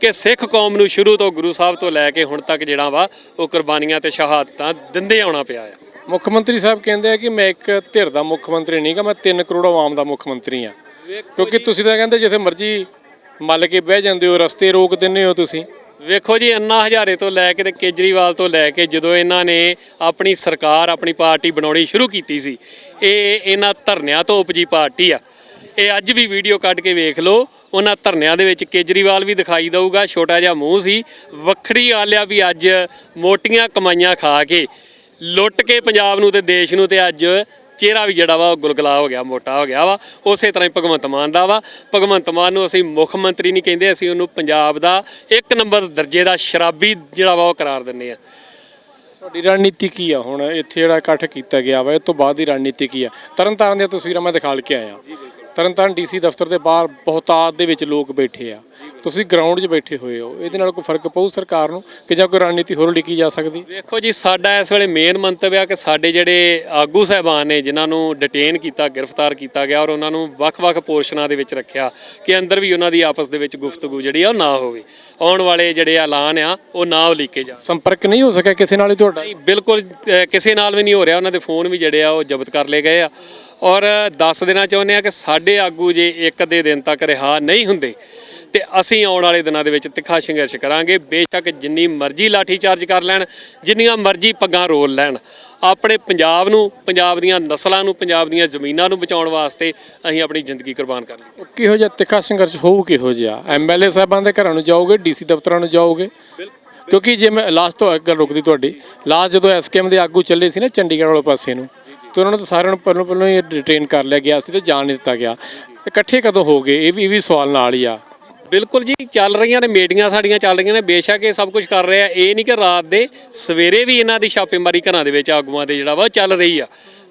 Speaker 1: ਕਿ ਸਿੱਖ ਕੌਮ ਨੂੰ ਸ਼ੁਰੂ ਤੋਂ ਗੁਰੂ ਸਾਹਿਬ ਤੋਂ ਲੈ ਕੇ ਹੁਣ ਤੱਕ ਜਿਹੜਾ ਵਾ ਉਹ ਕੁਰਬਾਨੀਆਂ ਤੇ ਸ਼ਹਾਦਤਾਂ ਦਿੰਦੇ ਆਉਣਾ ਪਿਆ ਆ।
Speaker 2: ਮੁੱਖ ਮੰਤਰੀ ਸਾਹਿਬ ਕਹਿੰਦੇ ਆ ਕਿ ਮੈਂ ਇੱਕ ਧਿਰ ਦਾ ਮੁੱਖ ਮੰਤਰੀ ਨਹੀਂਗਾ ਮੈਂ 3 ਕਰੋੜ ਆਵਾਮ ਦਾ ਮੁੱਖ ਮੰਤਰੀ ਆ। ਕਿਉਂਕਿ ਤੁਸੀਂ ਤਾਂ ਕਹਿੰਦੇ ਜਿੱਥੇ ਮਰਜ਼ੀ ਮੱਲ ਕੇ ਬਹਿ ਜਾਂਦੇ ਹੋ, ਰਸਤੇ ਰੋਕ ਦਿੰਦੇ ਹੋ ਤੁਸੀਂ?
Speaker 1: ਵੇਖੋ ਜੀ, ਅੰਨਾ ਹਜ਼ਾਰੇ ਤੋਂ ਲੈ ਕੇ ਤੇ ਕੇਜਰੀਵਾਲ ਤੋਂ ਲੈ ਕੇ ਜਦੋਂ ਇਹਨਾਂ ਨੇ ਆਪਣੀ ਸਰਕਾਰ, ਆਪਣੀ ਪਾਰਟੀ ਬਣਾਉਣੀ ਸ਼ੁਰੂ ਕੀਤੀ ਸੀ, ਇਹ ਇਹਨਾਂ ਧਰਨਿਆਂ ਤੋਂ ਉਪਜੀ ਪਾਰਟੀ ਆ। ਇਹ ਅੱਜ ਵੀ ਵੀਡੀਓ ਕੱਢ ਕੇ ਵੇਖ ਲਓ, ਉਹਨਾਂ ਧਰਨਿਆਂ ਦੇ ਵਿੱਚ ਕੇਜਰੀਵਾਲ ਵੀ ਦਿਖਾਈ ਦਊਗਾ, ਛੋਟਾ ਜਿਹਾ ਮੂੰਹ ਸੀ। ਵੱਖਰੀ ਆਲਿਆ ਵੀ ਅੱਜ ਮੋਟੀਆਂ ਕਮਾਈਆਂ ਖਾ ਕੇ ਲੁੱਟ ਕੇ ਪੰਜਾਬ ਨੂੰ ਤੇ ਦੇਸ਼ ਨੂੰ ਤੇ ਅੱਜ ਚਿਹਰਾ ਵੀ ਜਿਹੜਾ ਵਾ ਉਹ ਗੁਲਗੁਲਾ ਹੋ ਗਿਆ ਮੋਟਾ ਹੋ ਗਿਆ ਵਾ। ਉਸੇ ਤਰ੍ਹਾਂ ਹੀ ਭਗਵੰਤ ਮਾਨ ਦਾ ਵਾ। ਭਗਵੰਤ ਮਾਨ ਨੂੰ ਅਸੀਂ ਮੁੱਖ ਮੰਤਰੀ ਨਹੀਂ ਕਹਿੰਦੇ ਅਸੀਂ ਉਹਨੂੰ ਪੰਜਾਬ ਦਾ ਇੱਕ ਨੰਬਰ ਦਰਜੇ ਦਾ ਸ਼ਰਾਬੀ ਜਿਹੜਾ ਵਾ ਉਹ ਕਰਾਰ ਦਿੰਨੇ ਆ
Speaker 2: ਤੁਹਾਡੀ ਰਣਨੀਤੀ ਕੀ ਆ ਹੁਣ? ਇੱਥੇ ਜਿਹੜਾ ਇਕੱਠ ਕੀਤਾ ਗਿਆ ਵਾ ਇਹ ਤੋਂ ਬਾਅਦ ਦੀ ਰਣਨੀਤੀ ਕੀ ਆ? ਤਰਨਤਾਰਨ ਦੀਆਂ ਤਸਵੀਰਾਂ ਮੈਂ ਦਿਖਾ ਕੇ ਆਇਆ। ਤਰਨਤਾਰਨ ਡੀਸੀ ਦਫ਼ਤਰ ਦੇ ਬਾਹਰ ਬਹੁਤਾਤ ਦੇ ਵਿੱਚ ਲੋਕ ਬੈਠੇ ਆ। ਤੁਸੀਂ ਗਰਾਊਂਡ 'ਚ ਬੈਠੇ ਹੋਏ ਹੋ ਇਹਦੇ ਨਾਲ ਕੋਈ ਫ਼ਰਕ ਪਊ ਸਰਕਾਰ ਨੂੰ ਕਿ ਜਾਂ ਕੋਈ ਰਣਨੀਤੀ ਹੋਰ ਲਿਖੀ ਜਾ ਸਕਦੀ?
Speaker 1: ਵੇਖੋ ਜੀ ਸਾਡਾ ਇਸ ਵੇਲੇ ਮੇਨ ਮੰਤਵ ਆ ਕਿ ਸਾਡੇ ਜਿਹੜੇ ਆਗੂ ਸਹਿਬਾਨ ਨੇ ਜਿਨ੍ਹਾਂ ਨੂੰ ਡਿਟੇਨ ਕੀਤਾ ਗ੍ਰਿਫਤਾਰ ਕੀਤਾ ਗਿਆ ਔਰ ਉਹਨਾਂ ਨੂੰ ਵੱਖ-ਵੱਖ ਪੋਰਸ਼ਨਾਂ ਦੇ ਵਿੱਚ ਰੱਖਿਆ ਕਿ ਅੰਦਰ ਵੀ ਉਹਨਾਂ ਦੀ ਆਪਸ ਦੇ ਵਿੱਚ ਗੁਫ਼ਤਗੂ ਜਿਹੜੀ ਆ ਉਹ ਨਾ ਹੋਵੇ। ਆਉਣ ਵਾਲੇ ਜਿਹੜੇ ਐਲਾਨ ਆ ਉਹ ਨਾ ਉਲੀਕੇ ਜਾ
Speaker 2: ਸੰਪਰਕ ਨਹੀਂ ਹੋ ਸਕਿਆ ਕਿਸੇ ਨਾਲ ਹੀ ਤੁਹਾਡਾ?
Speaker 1: ਨਹੀਂ ਬਿਲਕੁਲ ਕਿਸੇ ਨਾਲ ਵੀ ਨਹੀਂ ਹੋ ਰਿਹਾ। ਉਹਨਾਂ ਦੇ ਫੋਨ ਵੀ ਜਿਹੜੇ ਆ ਉਹ ਜ਼ਬਤ ਕਰ ਲਏ ਗਏ ਆ। ਔਰ ਦੱਸ ਦੇਣਾ ਚਾਹੁੰਦੇ ਆ ਕਿ ਸਾਡੇ ਆਗੂ ਜੇ ਇੱਕ ਅੱਧੇ ਦਿਨ ਤੱਕ ਰਿਹਾ ਨਹੀਂ ਹੁੰਦੇ ਤੇ ਅਸੀਂ ਆਉਣ ਵਾਲੇ ਦਿਨਾਂ ਦੇ ਵਿੱਚ ਤਿੱਖਾ ਸੰਘਰਸ਼ ਕਰਾਂਗੇ। ਬੇਸ਼ੱਕ ਜਿੰਨੀ ਮਰਜ਼ੀ ਲਾਠੀ ਚਾਰਜ ਕਰ ਲੈਣ ਜਿੰਨੀਆਂ ਮਰਜ਼ੀ ਪੱਗਾਂ ਰੋਲ ਲੈਣ ਆਪਣੇ ਪੰਜਾਬ ਨੂੰ ਪੰਜਾਬ ਦੀਆਂ ਨਸਲਾਂ ਨੂੰ ਪੰਜਾਬ ਦੀਆਂ ਜ਼ਮੀਨਾਂ ਨੂੰ ਬਚਾਉਣ ਵਾਸਤੇ ਅਸੀਂ ਆਪਣੀ ਜ਼ਿੰਦਗੀ ਕੁਰਬਾਨ ਕਰ ਲਈ
Speaker 2: ਕਿਹੋ ਜਿਹਾ ਤਿੱਖਾ ਸੰਘਰਸ਼ ਹੋਊ ਕਿਹੋ ਜਿਹਾ? ਐਮਐਲਏ ਸਾਹਿਬਾਂ ਦੇ ਘਰਾਂ ਨੂੰ ਜਾਓਗੇ ਡੀਸੀ ਦਫ਼ਤਰਾਂ ਨੂੰ ਜਾਓਗੇ? ਕਿਉਂਕਿ ਜੇ ਮੈਂ ਲਾਸਟ ਤੋਂ ਗੱਲ ਰੁਕਦੀ ਤੁਹਾਡੀ ਲਾਸਟ ਜਦੋਂ ਐਸਕੇਐਮ ਦੇ ਆਗੂ ਚੱਲੇ ਸੀ ਨਾ ਚੰਡੀਗੜ੍ਹ ਵਾਲੇ ਪਾਸੇ ਨੂੰ ਤੇ ਉਹਨਾਂ ਨੂੰ ਤਾਂ ਸਾਰਿਆਂ ਨੂੰ ਪਹਿਲਾਂ ਪਹਿਲਾਂ ਹੀ ਡਿਟੇਨ ਕਰ ਲਿਆ ਗਿਆ ਸੀ ਤੇ ਜਾਣ ਨਹੀਂ ਦਿੱਤਾ ਗਿਆ। ਇਕੱਠੇ ਕਦੋਂ ਹੋ ਗਏ ਇਹ ਵੀ ਇਹ ਵੀ ਸਵਾਲ ਨਾਲ ਹੀ ਆ।
Speaker 1: ਬਿਲਕੁਲ ਜੀ, ਚੱਲ ਰਹੀਆਂ ਨੇ, ਮੀਟਿੰਗਾਂ ਸਾਡੀਆਂ ਚੱਲ ਰਹੀਆਂ ਨੇ, ਬੇਸ਼ੱਕ ਇਹ ਸਭ ਕੁਝ ਕਰ ਰਿਹਾ ਇਹ ਨਹੀਂ ਕਿ ਰਾਤ ਦੇ ਸਵੇਰੇ ਵੀ ਇਹਨਾਂ ਦੀ ਛਾਪੇਮਾਰੀ ਘਰਾਂ ਦੇ ਵਿੱਚ, ਆਗੂਆਂ ਦੇ ਜਿਹੜਾ ਵਾ ਚੱਲ ਰਹੀ ਆ।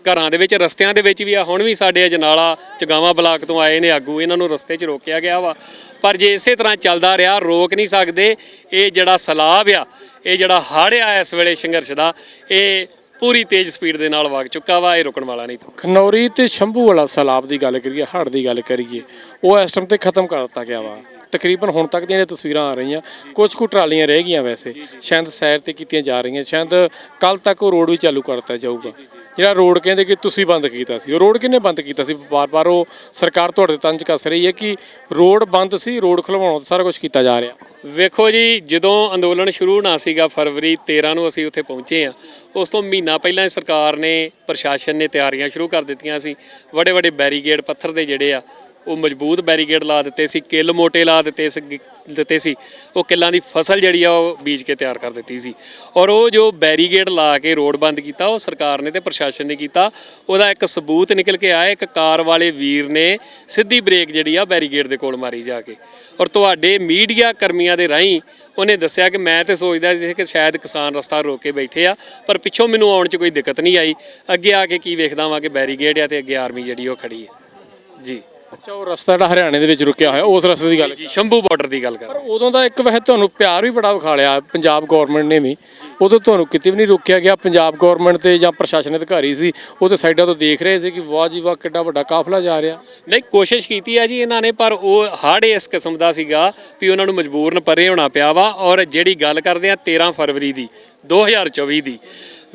Speaker 1: ਘਰਾਂ ਦੇ ਵਿੱਚ, ਰਸਤਿਆਂ ਦੇ ਵਿੱਚ ਵੀ ਆ, ਹੁਣ ਵੀ ਸਾਡੇ ਅਜਨਾਲਾ ਚਗਾਵਾ ਬਲਾਕ ਤੋਂ ਆਏ ਨੇ ਆਗੂ, ਇਹਨਾਂ ਨੂੰ ਰਸਤੇ 'ਚ ਰੋਕਿਆ ਗਿਆ ਵਾ। ਪਰ ਜੇ ਇਸੇ ਤਰ੍ਹਾਂ ਚੱਲਦਾ ਰਿਹਾ, ਰੋਕ ਨਹੀਂ ਸਕਦੇ, ਇਹ ਜਿਹੜਾ ਸਲਾਬ ਆ, ਇਹ ਜਿਹੜਾ ਹੜ੍ਹ ਆ ਇਸ ਵੇਲੇ ਸੰਘਰਸ਼ ਦਾ, ਇਹ ਪੂਰੀ ਤੇਜ਼ ਸਪੀਡ ਦੇ ਨਾਲ ਵਗ ਚੁੱਕਾ ਵਾ, ਇਹ ਰੁਕਣ ਵਾਲਾ ਨਹੀਂ
Speaker 2: ਖਨੌਰੀ ਤੇ ਸ਼ੰਭੂ ਵਾਲਾ ਸੈਲਾਬ ਦੀ ਗੱਲ ਕਰੀਏ, ਹੜ੍ਹ ਦੀ ਗੱਲ ਕਰੀਏ, ਉਹ ਇਸ ਟਾਈਮ ਤੇ ਖਤਮ ਕਰ ਦਿੱਤਾ ਗਿਆ ਵਾ। ਤਕਰੀਬਨ ਹੁਣ ਤੱਕ ਦੀਆਂ ਜਿਹੜੀਆਂ ਤਸਵੀਰਾਂ ਆ ਰਹੀਆਂ, ਕੁਝ ਕੁ ਟਰਾਲੀਆਂ ਰਹਿ ਗਈਆਂ ਵੈਸੇ। ਸ਼ਾਇਦ ਸੈਰ ਤੇ ਕੀਤੀਆਂ ਜਾ ਰਹੀਆਂ, ਸ਼ਾਇਦ ਕੱਲ ਤੱਕ ਉਹ ਰੋਡ ਵੀ ਚਾਲੂ ਕਰ ਦਿੱਤਾ ਜਾਊਗਾ। ਜਿਹੜਾ ਰੋਡ ਕਹਿੰਦੇ ਕਿ ਤੁਸੀਂ ਬੰਦ ਕੀਤਾ ਸੀ, ਉਹ ਰੋਡ ਕਿਹਨੇ ਬੰਦ ਕੀਤਾ ਸੀ? ਬਾਰ-ਬਾਰ ਉਹ ਸਰਕਾਰ ਤੁਹਾਡੇ ਤੇ ਤੰਜ ਕੱਸ ਰਹੀ ਹੈ ਕਿ ਰੋਡ ਬੰਦ ਸੀ, ਰੋਡ ਖਲਵਾਉਣ ਸਾਰਾ ਕੁਝ ਕੀਤਾ ਜਾ ਰਿਹਾ।
Speaker 1: ਵੇਖੋ ਜੀ, ਜਦੋਂ ਅੰਦੋਲਨ ਸ਼ੁਰੂ ਹੋਣਾ ਸੀਗਾ ਫਰਵਰੀ 13 ਨੂੰ ਅਸੀਂ ਉੱਥੇ ਪਹੁੰਚੇ ਆ ਉਸ ਤੋਂ ਮਹੀਨਾ ਪਹਿਲਾਂ ਹੀ ਸਰਕਾਰ ਨੇ, ਪ੍ਰਸ਼ਾਸਨ ਨੇ ਤਿਆਰੀਆਂ ਸ਼ੁਰੂ ਕਰ ਦਿੱਤੀਆਂ ਸੀ। ਵੱਡੇ ਵੱਡੇ ਬੈਰੀਗੇਡ ਪੱਥਰ ਦੇ ਜਿਹੜੇ ਆ ਉਹ ਮਜ਼ਬੂਤ ਬੈਰੀਕੇਡ ਲਾ ਦਿੱਤੇ ਸੀ, ਕਿੱਲ ਮੋਟੇ ਲਾ ਦਿੱਤੇ ਸੀ ਦਿੱਤੇ ਸੀ। ਉਹ ਕਿੱਲਾਂ ਦੀ ਫਸਲ ਜਿਹੜੀ ਆ, ਉਹ ਬੀਜ ਕੇ ਤਿਆਰ ਕਰ ਦਿੱਤੀ ਸੀ। ਔਰ ਉਹ ਜੋ ਬੈਰੀਕੇਡ ਲਾ ਕੇ ਰੋਡ ਬੰਦ ਕੀਤਾ, ਉਹ ਸਰਕਾਰ ਨੇ ਤੇ ਪ੍ਰਸ਼ਾਸਨ ਨੇ ਕੀਤਾ, ਉਹਦਾ ਇੱਕ ਸਬੂਤ ਨਿਕਲ ਕੇ ਆਇਆ। ਇੱਕ ਕਾਰ ਵਾਲੇ ਵੀਰ ਨੇ ਸਿੱਧੀ ਬ੍ਰੇਕ ਜਿਹੜੀ ਆ, ਬੈਰੀਕੇਡ ਦੇ ਕੋਲ ਮਾਰੀ ਜਾ ਕੇ। ਔਰ ਤੁਹਾਡੇ ਮੀਡੀਆ ਕਰਮੀਆਂ ਦੇ ਰਾਹੀਂ ਉਹਨੇ ਦੱਸਿਆ ਕਿ ਮੈਂ ਤੇ ਸੋਚਦਾ ਸੀ ਕਿ ਸ਼ਾਇਦ ਕਿਸਾਨ ਰਸਤਾ ਰੋਕ ਕੇ ਬੈਠੇ ਆ, ਪਰ ਪਿੱਛੋਂ ਮੈਨੂੰ ਆਉਣ 'ਚ ਕੋਈ ਦਿੱਕਤ ਨਹੀਂ ਆਈ। ਅੱਗੇ ਆ ਕੇ ਕੀ ਵੇਖਦਾ ਵਾਂ ਕਿ ਬੈਰੀਕੇਡ ਆ ਤੇ ਅੱਗੇ ਆਰਮੀ ਜਿਹੜੀ ਉਹ ਖੜੀ ਹੈ ਜੀ।
Speaker 2: ਅੱਛਾ ਉਹ ਰਸਤਾ ਜਿਹੜਾ ਹਰਿਆਣੇ ਦੇ ਵਿੱਚ ਰੁਕਿਆ ਹੋਇਆ ਉਸ ਰਸਤੇ ਦੀ ਗੱਲ
Speaker 1: ਜੀ ਸ਼ੰਭੂ ਬਾਰਡਰ ਦੀ ਗੱਲ ਕਰ
Speaker 2: ਪਰ ਉਦੋਂ ਦਾ ਇੱਕ ਵੈਸੇ ਤੁਹਾਨੂੰ ਪਿਆਰ ਵੀ ਬੜਾ ਵਿਖਾ ਲਿਆ ਪੰਜਾਬ ਗਵਰਨਮੈਂਟ ਨੇ ਵੀ। ਉਦੋਂ ਤੁਹਾਨੂੰ ਕਿਤੇ ਵੀ ਨਹੀਂ ਰੋਕਿਆ ਗਿਆ ਪੰਜਾਬ ਗਵਰਨਮੈਂਟ ਤੇ ਜਾਂ ਪ੍ਰਸ਼ਾਸਨ ਅਧਿਕਾਰੀ ਸੀ ਉਹ ਤੇ ਸਾਈਡਾਂ ਤੋਂ ਦੇਖ ਰਹੇ ਸੀ ਕਿ ਵਾਹ ਜੀ ਵਾਹ ਕਿੱਡਾ ਵੱਡਾ ਕਾਫਲਾ ਜਾ ਰਿਹਾ।
Speaker 1: ਨਹੀਂ ਕੋਸ਼ਿਸ਼ ਕੀਤੀ ਹੈ ਜੀ ਇਹਨਾਂ ਨੇ ਪਰ ਉਹ ਹੜ ਇਸ ਕਿਸਮ ਦਾ ਸੀਗਾ ਵੀ ਉਹਨਾਂ ਨੂੰ ਮਜਬੂਰਨ ਪਰੇ ਹੋਣਾ ਪਿਆ ਵਾ। ਔਰ ਜਿਹੜੀ ਗੱਲ ਕਰਦੇ ਆ 13 ਫਰਵਰੀ ਦੀ 2024 ਦੀ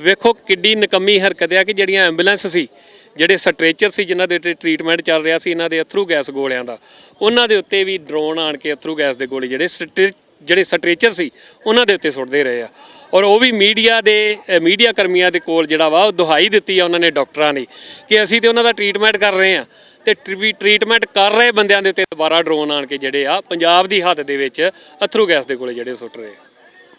Speaker 1: ਵੇਖੋ ਕਿੱਡੀ ਨਕਮੀ ਹਰਕਤ ਆ ਕਿ ਜਿਹੜੀਆਂ ਐਂਬੂਲੈਂਸ ਸੀ ਜਿਹੜੇ ਸਟ੍ਰੈਚਰ ਸੀ ਜਿਨ੍ਹਾਂ ਦੇ ਉੱਤੇ ਟ੍ਰੀਟਮੈਂਟ ਚੱਲ ਰਿਹਾ ਸੀ, ਇਹਨਾਂ ਦੇ ਅਥਰੂ ਗੈਸ ਗੋਲਿਆਂ ਦਾ, ਉਹਨਾਂ ਦੇ ਉੱਤੇ ਵੀ ਡਰੋਨ ਆਣ ਕੇ ਅਥਰੂ ਗੈਸ ਦੇ ਗੋਲੇ ਜਿਹੜੇ ਸਟ੍ਰੈ- ਜਿਹੜੇ ਸਟ੍ਰੈਚਰ ਸੀ, ਉਹਨਾਂ ਦੇ ਉੱਤੇ ਸੁੱਟਦੇ ਰਹੇ ਆ। ਔਰ ਉਹ ਵੀ ਮੀਡੀਆ ਦੇ ਮੀਡੀਆ ਕਰਮੀਆਂ ਦੇ ਕੋਲ ਜਿਹੜਾ ਵਾ, ਉਹ ਦੁਹਾਈ ਦਿੱਤੀ ਆ ਉਹਨਾਂ ਨੇ ਡਾਕਟਰਾਂ ਨੇ ਕਿ ਅਸੀਂ ਤੇ ਉਹਨਾਂ ਦਾ ਟ੍ਰੀਟਮੈਂਟ ਕਰ ਰਹੇ ਆ। ਤੇ ਟ੍ਰੀ- ਟ੍ਰੀਟਮੈਂਟ ਕਰ ਰਹੇ ਬੰਦਿਆਂ ਦੇ ਉੱਤੇ ਦੁਬਾਰਾ ਡਰੋਨ ਆਣ ਕੇ ਜਿਹੜੇ ਆ, ਪੰਜਾਬ ਦੀ ਹੱਦ ਦੇ ਵਿੱਚ ਅਥਰੂ ਗੈਸ ਦੇ ਗੋਲੇ ਜਿਹੜੇ ਉਹ ਸੁੱਟ ਰਹੇ ਆ।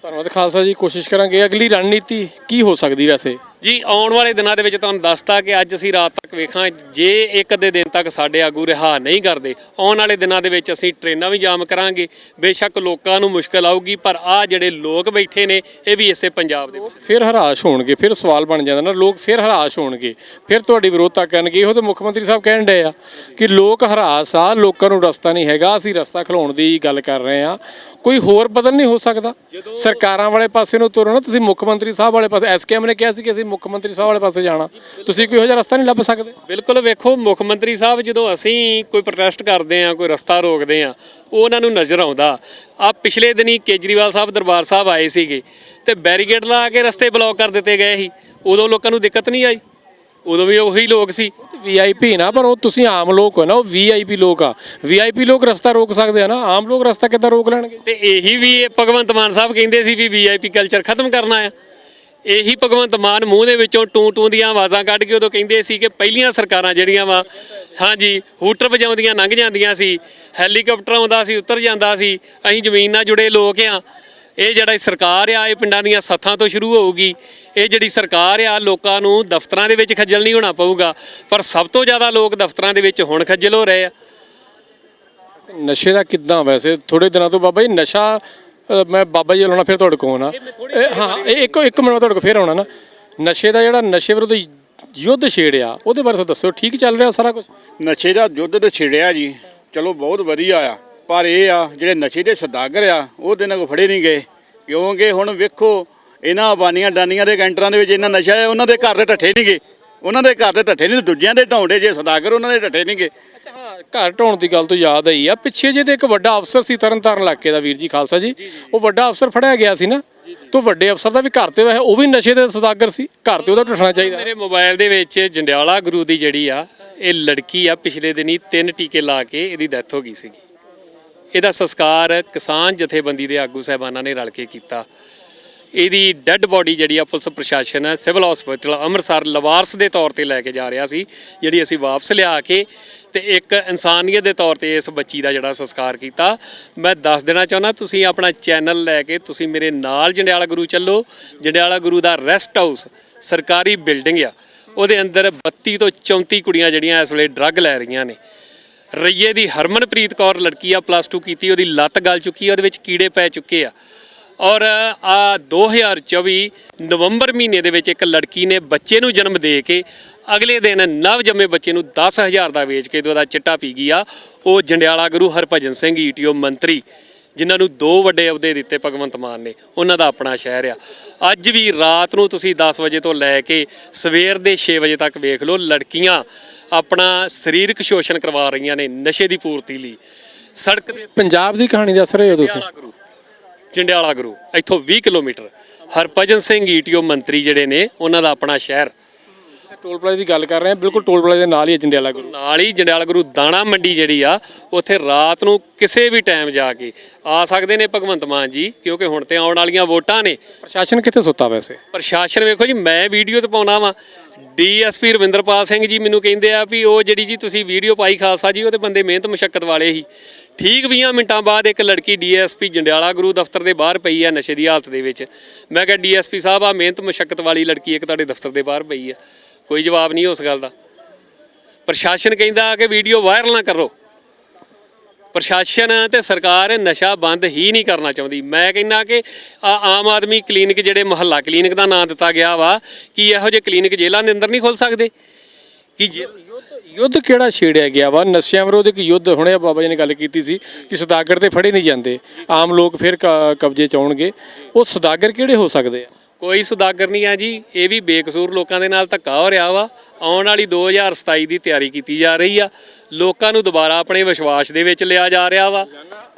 Speaker 2: ਧੰਨਵਾਦ ਖਾਲਸਾ ਜੀ, ਕੋਸ਼ਿਸ਼ ਕਰਾਂਗੇ ਅਗਲੀ ਰਣਨੀਤੀ ਕੀ ਹੋ ਸਕਦੀ ਵੈਸੇ?
Speaker 1: ਜੀ ਆਉਣ ਵਾਲੇ ਦਿਨਾਂ ਦੇ ਵਿੱਚ ਤੁਹਾਨੂੰ ਦੱਸਤਾ ਕਿ ਅੱਜ ਅਸੀਂ ਰਾਤ ਤੱਕ ਵੇਖਾਂ ਜੇ ਇੱਕ ਅੱਧੇ ਦਿਨ ਤੱਕ ਸਾਡੇ ਆਗੂ ਰਿਹਾ ਨਹੀਂ ਕਰਦੇ ਆਉਣ ਵਾਲੇ ਦਿਨਾਂ ਦੇ ਵਿੱਚ ਅਸੀਂ ਟ੍ਰੇਨਾਂ ਵੀ ਜਾਮ ਕਰਾਂਗੇ। ਬੇਸ਼ੱਕ ਲੋਕਾਂ ਨੂੰ ਮੁਸ਼ਕਲ ਆਊਗੀ ਪਰ ਆ ਜਿਹੜੇ ਲੋਕ ਬੈਠੇ ਨੇ ਇਹ ਵੀ ਇਸੇ ਪੰਜਾਬ ਦੇ ਵਿੱਚ।
Speaker 2: ਫਿਰ ਹਰਾਸ਼ ਹੋਣਗੇ ਫਿਰ ਸਵਾਲ ਬਣ ਜਾਂਦਾ ਨਾ ਲੋਕ ਫਿਰ ਹਰਾਸ਼ ਹੋਣਗੇ। ਫਿਰ ਤੁਹਾਡੀ ਵਿਰੋਧਤਾ ਕਰਨਗੇ ਇਹੋ ਤੇ ਮੁੱਖ ਮੰਤਰੀ ਸਾਹਿਬ ਕਹਿਣ ਡਏ ਆ ਕਿ ਲੋਕ ਹਰਾਸ ਆ ਲੋਕਾਂ ਨੂੰ ਰਸਤਾ ਨਹੀਂ ਹੈਗਾ ਅਸੀਂ ਰਸਤਾ ਖਲਾਉਣ ਦੀ ਗੱਲ ਕਰ ਰਹੇ ਆ। ਕੋਈ ਹੋਰ ਬਦਲ ਨਹੀਂ ਹੋ ਸਕਦਾ। ਸਰਕਾਰਾਂ ਵਾਲੇ ਪਾਸੇ ਨੂੰ ਤੁਰੋ ਨਾ ਤੁਸੀਂ ਮੁੱਖ ਮੰਤਰੀ ਸਾਹਿਬ ਵਾਲੇ ਪਾਸੇ ਐਸਕੇਐਮ ਨੇ ਕਿਹਾ ਸੀ ਕਿ ਅਸੀਂ ਮੁੱਖ ਮੰਤਰੀ ਸਾਹਿਬ ਵਾਲੇ ਪਾਸੇ ਜਾਣਾ। ਤੁਸੀਂ ਕੋਈ ਇਹੋ ਜਿਹਾ ਰਸਤਾ ਨਹੀਂ ਲੱਭ ਸਕਦੇ?
Speaker 1: ਬਿਲਕੁਲ ਵੇਖੋ ਮੁੱਖ ਮੰਤਰੀ ਸਾਹਿਬ ਜਦੋਂ ਅਸੀਂ ਕੋਈ ਪ੍ਰੋਟੈਸਟ ਕਰਦੇ ਆ ਕੋਈ ਰਸਤਾ ਰੋਕਦੇ ਆ ਉਹ ਉਹਨਾਂ ਨੂੰ ਨਜ਼ਰ ਆਉਂਦਾ। ਆ ਪਿਛਲੇ ਦਿਨੀ ਕੇਜਰੀਵਾਲ ਸਾਹਿਬ ਦਰਬਾਰ ਸਾਹਿਬ ਆਏ ਸੀਗੇ ਤੇ ਬੈਰੀਕੇਡ ਲਾ ਕੇ ਰਸਤੇ ਬਲੌਕ ਕਰ ਦਿੱਤੇ ਗਏ ਸੀ। ਉਦੋਂ ਲੋਕਾਂ ਨੂੰ ਦਿੱਕਤ ਨਹੀਂ ਆਈ? ਉਦੋਂ ਵੀ ਉਹੀ ਲੋਕ ਸੀ।
Speaker 2: ਵੀਆਈਪੀ ਨਾ ਪਰ ਉਹ ਤੁਸੀਂ ਆਮ ਲੋਕ ਹੋ ਨਾ ਉਹ ਵੀਆਈਪੀ ਲੋਕ ਆ। ਵੀਆਈਪੀ ਲੋਕ ਰਸਤਾ ਰੋਕ ਸਕਦੇ ਆ ਨਾ? ਆਮ ਲੋਕ ਰਸਤਾ ਕਿੱਦਾਂ ਰੋਕ ਲੈਣਗੇ?
Speaker 1: ਤੇ ਇਹੀ ਵੀ ਭਗਵੰਤ ਮਾਨ ਸਾਹਿਬ ਕਹਿੰਦੇ ਸੀ ਵੀ ਵੀਆਈਪੀ ਕਲਚਰ ਖਤਮ ਕਰਨਾ ਆ। ਇਹੀ ਭਗਵੰਤ ਮਾਨ ਮੂੰਹ ਦੇ ਵਿੱਚੋਂ ਟੂੰ ਟੂ ਦੀਆਂ ਆਵਾਜ਼ਾਂ ਕੱਢ ਕੇ ਉਦੋਂ ਕਹਿੰਦੇ ਸੀ ਕਿ ਪਹਿਲੀਆਂ ਸਰਕਾਰਾਂ ਜਿਹੜੀਆਂ ਵਾ, ਹਾਂਜੀ, ਹੂਟਰ ਵਜਾਉਂਦੀਆਂ ਲੰਘ ਜਾਂਦੀਆਂ ਸੀ, ਹੈਲੀਕਾਪਟਰ ਆਉਂਦਾ ਸੀ, ਉਤਰ ਜਾਂਦਾ ਸੀ, ਅਸੀਂ ਜ਼ਮੀਨ ਨਾਲ ਜੁੜੇ ਲੋਕ ਆ। ਇਹ ਜਿਹੜਾ ਸਰਕਾਰ ਆ, ਇਹ ਪਿੰਡਾਂ ਦੀਆਂ ਸੱਥਾਂ ਤੋਂ ਸ਼ੁਰੂ ਹੋਊਗੀ। ਇਹ ਜਿਹੜੀ ਸਰਕਾਰ ਆ, ਲੋਕਾਂ ਨੂੰ ਦਫ਼ਤਰਾਂ ਦੇ ਵਿੱਚ ਖੱਜਲ ਨਹੀਂ ਹੋਣਾ ਪਊਗਾ। ਪਰ ਸਭ ਤੋਂ ਜ਼ਿਆਦਾ ਲੋਕ ਦਫ਼ਤਰਾਂ ਦੇ ਵਿੱਚ ਹੁਣ ਖੱਜਲ ਹੋ ਰਹੇ ਆ।
Speaker 2: ਨਸ਼ੇ ਦਾ ਕਿੱਦਾਂ ਵੈਸੇ? ਥੋੜੇ ਦਿਨਾਂ ਤੋਂ ਬਾਬਾ ਜੀ ਨਸ਼ਾ ਮੈਂ ਬਾਬਾ ਜੀ ਲਾਉਣਾ ਫਿਰ ਤੁਹਾਡੇ ਕੋਲ ਆਉਣਾ। ਇਹ ਹਾਂ ਇਹ ਇੱਕ ਇੱਕ ਮਿੰਟ ਤੁਹਾਡੇ ਕੋਲ ਫਿਰ ਆਉਣਾ ਨਾ। ਨਸ਼ੇ ਦਾ ਜਿਹੜਾ ਨਸ਼ੇ ਵਿਰੁੱਧ ਯੁੱਧ ਛੇੜਿਆ ਉਹਦੇ ਬਾਰੇ ਤੁਹਾਨੂੰ ਦੱਸੋ ਠੀਕ ਚੱਲ ਰਿਹਾ ਸਾਰਾ ਕੁਝ
Speaker 3: ਨਸ਼ੇ ਦਾ ਯੁੱਧ ਤੇ ਛਿੜਿਆ ਜੀ। ਚਲੋ ਬਹੁਤ ਵਧੀਆ ਆ। ਪਰ ਇਹ ਆ ਜਿਹੜੇ ਨਸ਼ੇ ਦੇ ਸਦਾਗਰ ਆ ਉਹ ਦਿਨਾਂ ਕੋ ਫੜੇ ਨਹੀਂ ਗਏ। ਕਿਉਂਕਿ ਹੁਣ ਵੇਖੋ ਇਹਨਾਂ ਬਾਨੀਆਂ ਡਾਨੀਆਂ ਦੇ ਕੈਂਟਰਾਂ ਦੇ ਵਿੱਚ ਇਹਨਾਂ ਨਸ਼ਾ ਹੈ ਉਹਨਾਂ ਦੇ ਘਰ ਦੇ ਢੱਠੇ ਨਹੀਂ ਗਏ। ਉਹਨਾਂ ਦੇ ਘਰ ਦੇ ਢੱਠੇ ਨਹੀਂ ਦੂਜਿਆਂ ਦੇ ਢਾਉਂਦੇ ਜੇ ਸਦਾਗਰ ਉਹਨਾਂ ਦੇ ਢੱਠੇ ਨਹੀਂ ਗਏ।
Speaker 2: ਘਰ ਢਾਉਣ ਦੀ ਗੱਲ ਤੋਂ ਯਾਦ ਆਈ ਆ। ਪਿੱਛੇ ਜੇ ਤੇ ਇੱਕ ਵੱਡਾ ਅਫਸਰ ਸੀ ਤਰਨਤਾਰਨ ਇਲਾਕੇ ਦਾ ਵੀਰ ਜੀ ਖਾਲਸਾ ਜੀ। ਉਹ ਵੱਡਾ ਅਫਸਰ ਫੜਿਆ ਗਿਆ ਸੀ ਨਾ। ਤੋਂ ਵੱਡੇ ਅਫਸਰ ਦਾ ਵੀ ਘਰ ਤੇ ਹੋਇਆ ਉਹ ਵੀ ਨਸ਼ੇ ਦੇ ਸਦਾਗਰ ਸੀ। ਘਰ ਤੇ ਉਹਦਾ ਢੱਠਣਾ ਚਾਹੀਦਾ।
Speaker 1: ਮੇਰੇ ਮੋਬਾਈਲ ਦੇ ਵਿੱਚ ਜੰਡਿਆਲਾ ਗੁਰੂ ਦੀ ਜਿਹੜੀ ਆ ਇਹ ਲੜਕੀ ਆ ਪਿਛਲੇ ਦਿਨੀ ਤਿੰਨ ਟੀਕੇ ਲਾ ਕੇ ਇਹਦੀ ਡੈਥ ਹੋ ਗਈ ਸੀਗੀ। ਇਹਦਾ ਸੰਸਕਾਰ ਕਿਸਾਨ ਜਥੇਬੰਦੀ ਦੇ ਆਗੂ ਸਹਿਬਾਨਾਂ ਨੇ ਰਲ ਕੇ ਕੀਤਾ। ਇਹਦੀ ਡੈੱਡ ਬੋਡੀ ਜਿਹੜੀ ਆ ਪੁਲਿਸ ਪ੍ਰਸ਼ਾਸਨ ਸਿਵਲ ਹਸਪੀਟਲ ਅੰਮ੍ਰਿਤਸਰ ਲਵਾਰਸ ਦੇ ਤੌਰ ਤੇ ਲੈ ਕੇ ਜਾ ਰਿਹਾ ਸੀ ਜਿਹੜੀ ਅਸੀਂ ਵਾਪਸ ਲਿਆ ਕੇ ਤੇ ਇੱਕ ਇਨਸਾਨੀਅਤ ਦੇ ਤੌਰ ਤੇ ਇਸ ਬੱਚੀ ਦਾ ਜਿਹੜਾ ਸੰਸਕਾਰ ਕੀਤਾ। ਮੈਂ ਦੱਸ ਦੇਣਾ ਚਾਹੁੰਦਾ, ਤੁਸੀਂ ਆਪਣਾ ਚੈਨਲ ਲੈ ਕੇ ਤੁਸੀਂ ਮੇਰੇ ਨਾਲ ਜੰਡਿਆਲਾ ਗੁਰੂ ਚੱਲੋ। ਜੰਡਿਆਲਾ ਗੁਰੂ ਦਾ ਰੈਸਟ ਹਾਊਸ, ਸਰਕਾਰੀ ਬਿਲਡਿੰਗ ਆ। ਉਹਦੇ ਅੰਦਰ 32 ਤੋਂ 34 ਕੁੜੀਆਂ ਜਿਹੜੀਆਂ ਇਸ ਵੇਲੇ ਡਰੱਗ ਲੈ ਰਹੀਆਂ ਨੇ। ਰਈਏ ਦੀ ਹਰਮਨਪ੍ਰੀਤ ਕੌਰ ਲੜਕੀ ਆ ਪਲੱਸ 2 ਕੀਤੀ, ਉਹਦੀ ਲੱਤ ਗਲ ਚੁੱਕੀ ਆ, ਉਹਦੇ ਵਿੱਚ ਕੀੜੇ ਪੈ ਚੁੱਕੇ ਆ। ਔਰ ਆ 2024 ਨਵੰਬਰ ਮਹੀਨੇ ਦੇ ਵਿੱਚ ਇੱਕ ਲੜਕੀ ਨੇ ਬੱਚੇ ਨੂੰ ਜਨਮ ਦੇ ਕੇ ਅਗਲੇ ਦਿਨ ਨਵ ਜੰਮੇ ਬੱਚੇ ਨੂੰ 10000 ਦਾ ਵੇਚ ਕੇ ਉਹਦਾ ਚਿੱਟਾ ਪੀ ਗਈ ਆ। ਉਹ ਜੰਡਿਆਲਾ ਗੁਰੂ ਹਰਭਜਨ ਸਿੰਘ ਈਟੀਓ ਮੰਤਰੀ ਜਿਨ੍ਹਾਂ ਨੂੰ ਦੋ ਵੱਡੇ ਅਹੁਦੇ ਦਿੱਤੇ ਭਗਵੰਤ ਮਾਨ ਨੇ। ਉਹਨਾਂ ਦਾ ਆਪਣਾ ਸ਼ਹਿਰ ਆ। ਅੱਜ ਵੀ ਰਾਤ ਨੂੰ ਤੁਸੀਂ 10 ਵਜੇ ਤੋਂ ਲੈ ਕੇ ਸਵੇਰ ਦੇ 6 ਵਜੇ ਤੱਕ ਵੇਖ ਲਓ ਲੜਕੀਆਂ ਆਪਣਾ ਸਰੀਰਕ ਸ਼ੋਸ਼ਣ ਕਰਵਾ ਰਹੀਆਂ ਨੇ ਨਸ਼ੇ ਦੀ ਪੂਰਤੀ ਲਈ। ਸੜਕ ਦੇ
Speaker 2: ਪੰਜਾਬ ਦੀ ਕਹਾਣੀ ਦੱਸ ਰਹੇ ਹੋ ਤੁਸੀਂ?
Speaker 1: ਜੰਡਿਆਲਾ ਗੁਰੂ ਇੱਥੋਂ 20 ਕਿਲੋਮੀਟਰ। ਹਰਭਜਨ ਸਿੰਘ ਈਟੀਓ ਮੰਤਰੀ ਜਿਹੜੇ ਨੇ ਉਹਨਾਂ ਦਾ ਆਪਣਾ ਸ਼ਹਿਰ।
Speaker 2: ਟੋਲ ਪਲਾਜ਼ੇ ਦੀ ਗੱਲ ਕਰ ਰਹੇ ਹਾਂ ਬਿਲਕੁਲ ਟੋਲ ਪਲਾਜ਼ੇ ਦੇ ਨਾਲ ਹੀ ਹੈ ਜੰਡਿਆਲਾ ਗੁਰੂ।
Speaker 1: ਨਾਲ ਹੀ ਜੰਡਿਆਲਾ ਗੁਰੂ ਦਾਣਾ ਮੰਡੀ ਜਿਹੜੀ ਆ ਉੱਥੇ ਰਾਤ ਨੂੰ ਕਿਸੇ ਵੀ ਟਾਈਮ ਜਾ ਕੇ ਆ ਸਕਦੇ ਨੇ ਭਗਵੰਤ ਮਾਨ ਜੀ ਕਿਉਂਕਿ ਹੁਣ ਤੇ ਆਉਣ ਵਾਲੀਆਂ ਵੋਟਾਂ ਨੇ।
Speaker 2: ਪ੍ਰਸ਼ਾਸਨ ਕਿੱਥੇ ਸੁੱਤਾ ਵੈਸੇ?
Speaker 1: ਪ੍ਰਸ਼ਾਸਨ ਵੇਖੋ ਜੀ ਮੈਂ ਵੀਡੀਓ ਤੇ ਪਾਉਣਾ ਵਾ। ਡੀਐਸਪੀ ਰਵਿੰਦਰਪਾਲ ਸਿੰਘ ਜੀ ਮੈਨੂੰ ਕਹਿੰਦੇ ਆ ਵੀ ਉਹ ਜਿਹੜੀ ਜੀ ਤੁਸੀਂ ਵੀਡੀਓ ਪਾਈ ਖਾਲਸਾ ਜੀ ਉਹਦੇ ਬੰਦੇ ਮਿਹਨਤ ਮੁਸ਼ਕਲ ਵਾਲੇ ਹੀ। ਠੀਕ 20 ਮਿੰਟਾਂ ਬਾਅਦ ਇੱਕ ਲੜਕੀ ਡੀਐਸਪੀ ਜੰਡਿਆਲਾ ਗੁਰੂ ਦਫ਼ਤਰ ਦੇ ਬਾਹਰ ਪਈ ਆ ਨਸ਼ੇ ਦੀ ਹਾਲਤ ਦੇ ਵਿੱਚ। ਮੈਂ ਕਿਹਾ ਡੀਐਸਪੀ ਸਾਹਿਬ ਆ ਮਿਹਨਤ ਮੁਸ਼ਕਲ ਵਾਲੀ ਲੜਕੀ ਇੱਕ ਤੁਹਾਡੇ ਦਫ਼ਤਰ ਦੇ ਬਾਹਰ ਪਈ ਆ। ਕੋਈ ਜਵਾਬ ਨਹੀਂ ਉਸ ਗੱਲ ਦਾ। ਪ੍ਰਸ਼ਾਸਨ ਕਹਿੰਦਾ ਕਿ ਵੀਡੀਓ ਵਾਇਰਲ ਨਾ ਕਰੋ। ਪ੍ਰਸ਼ਾਸਨ ਤੇ ਸਰਕਾਰ ਨਸ਼ਾ ਬੰਦ ਹੀ ਨਹੀਂ ਕਰਨਾ ਚਾਹੁੰਦੀ। ਮੈਂ ਕਹਿੰਦਾ ਕਿ ਆਮ ਆਦਮੀ ਕਲੀਨਿਕ ਜਿਹੜੇ ਮੁਹੱਲਾ ਕਲੀਨਿਕ ਦਾ ਨਾਮ ਦਿੱਤਾ ਗਿਆ ਵਾ, ਕਿ ਇਹੋ ਜਿਹੇ ਕਲੀਨਿਕ ਜੇਲ੍ਹਾਂ ਦੇ ਅੰਦਰ ਨਹੀਂ ਖੁੱਲ ਸਕਦੇ? ਕਿ ਜੇ
Speaker 2: ਯੁੱਧ ਕਿਹੜਾ ਛੇੜਿਆ ਗਿਆ ਵਾ? ਨਸ਼ਿਆਂ ਵਿਰੋਧ ਇੱਕ ਯੁੱਧ ਹੁਣੇ ਬਾਬਾ ਜੀ ਨੇ ਗੱਲ ਕੀਤੀ ਸੀ ਕਿ ਸਦਾਗਰ ਤੇ ਫੜੇ ਨਹੀਂ ਜਾਂਦੇ। ਆਮ ਲੋਕ ਫਿਰ ਕ- ਕਬਜ਼ੇ ਚ ਆਉਣਗੇ। ਉਹ ਸਦਾਗਰ ਕਿਹੜੇ ਹੋ ਸਕਦੇ ਆ?
Speaker 1: ਕੋਈ ਸੁਦਾਗਰ ਨਹੀਂ ਆ ਜੀ। ਇਹ ਵੀ ਬੇਕਸੂਰ ਲੋਕਾਂ ਦੇ ਨਾਲ ਧੱਕਾ ਹੋ ਰਿਹਾ ਵਾ। ਆਉਣ ਵਾਲੀ 2027 ਦੀ ਤਿਆਰੀ ਕੀਤੀ ਜਾ ਰਹੀ ਆ। ਲੋਕਾਂ ਨੂੰ ਦੁਬਾਰਾ ਆਪਣੇ ਵਿਸ਼ਵਾਸ ਦੇ ਵਿੱਚ ਲਿਆ ਜਾ ਰਿਹਾ ਵਾ।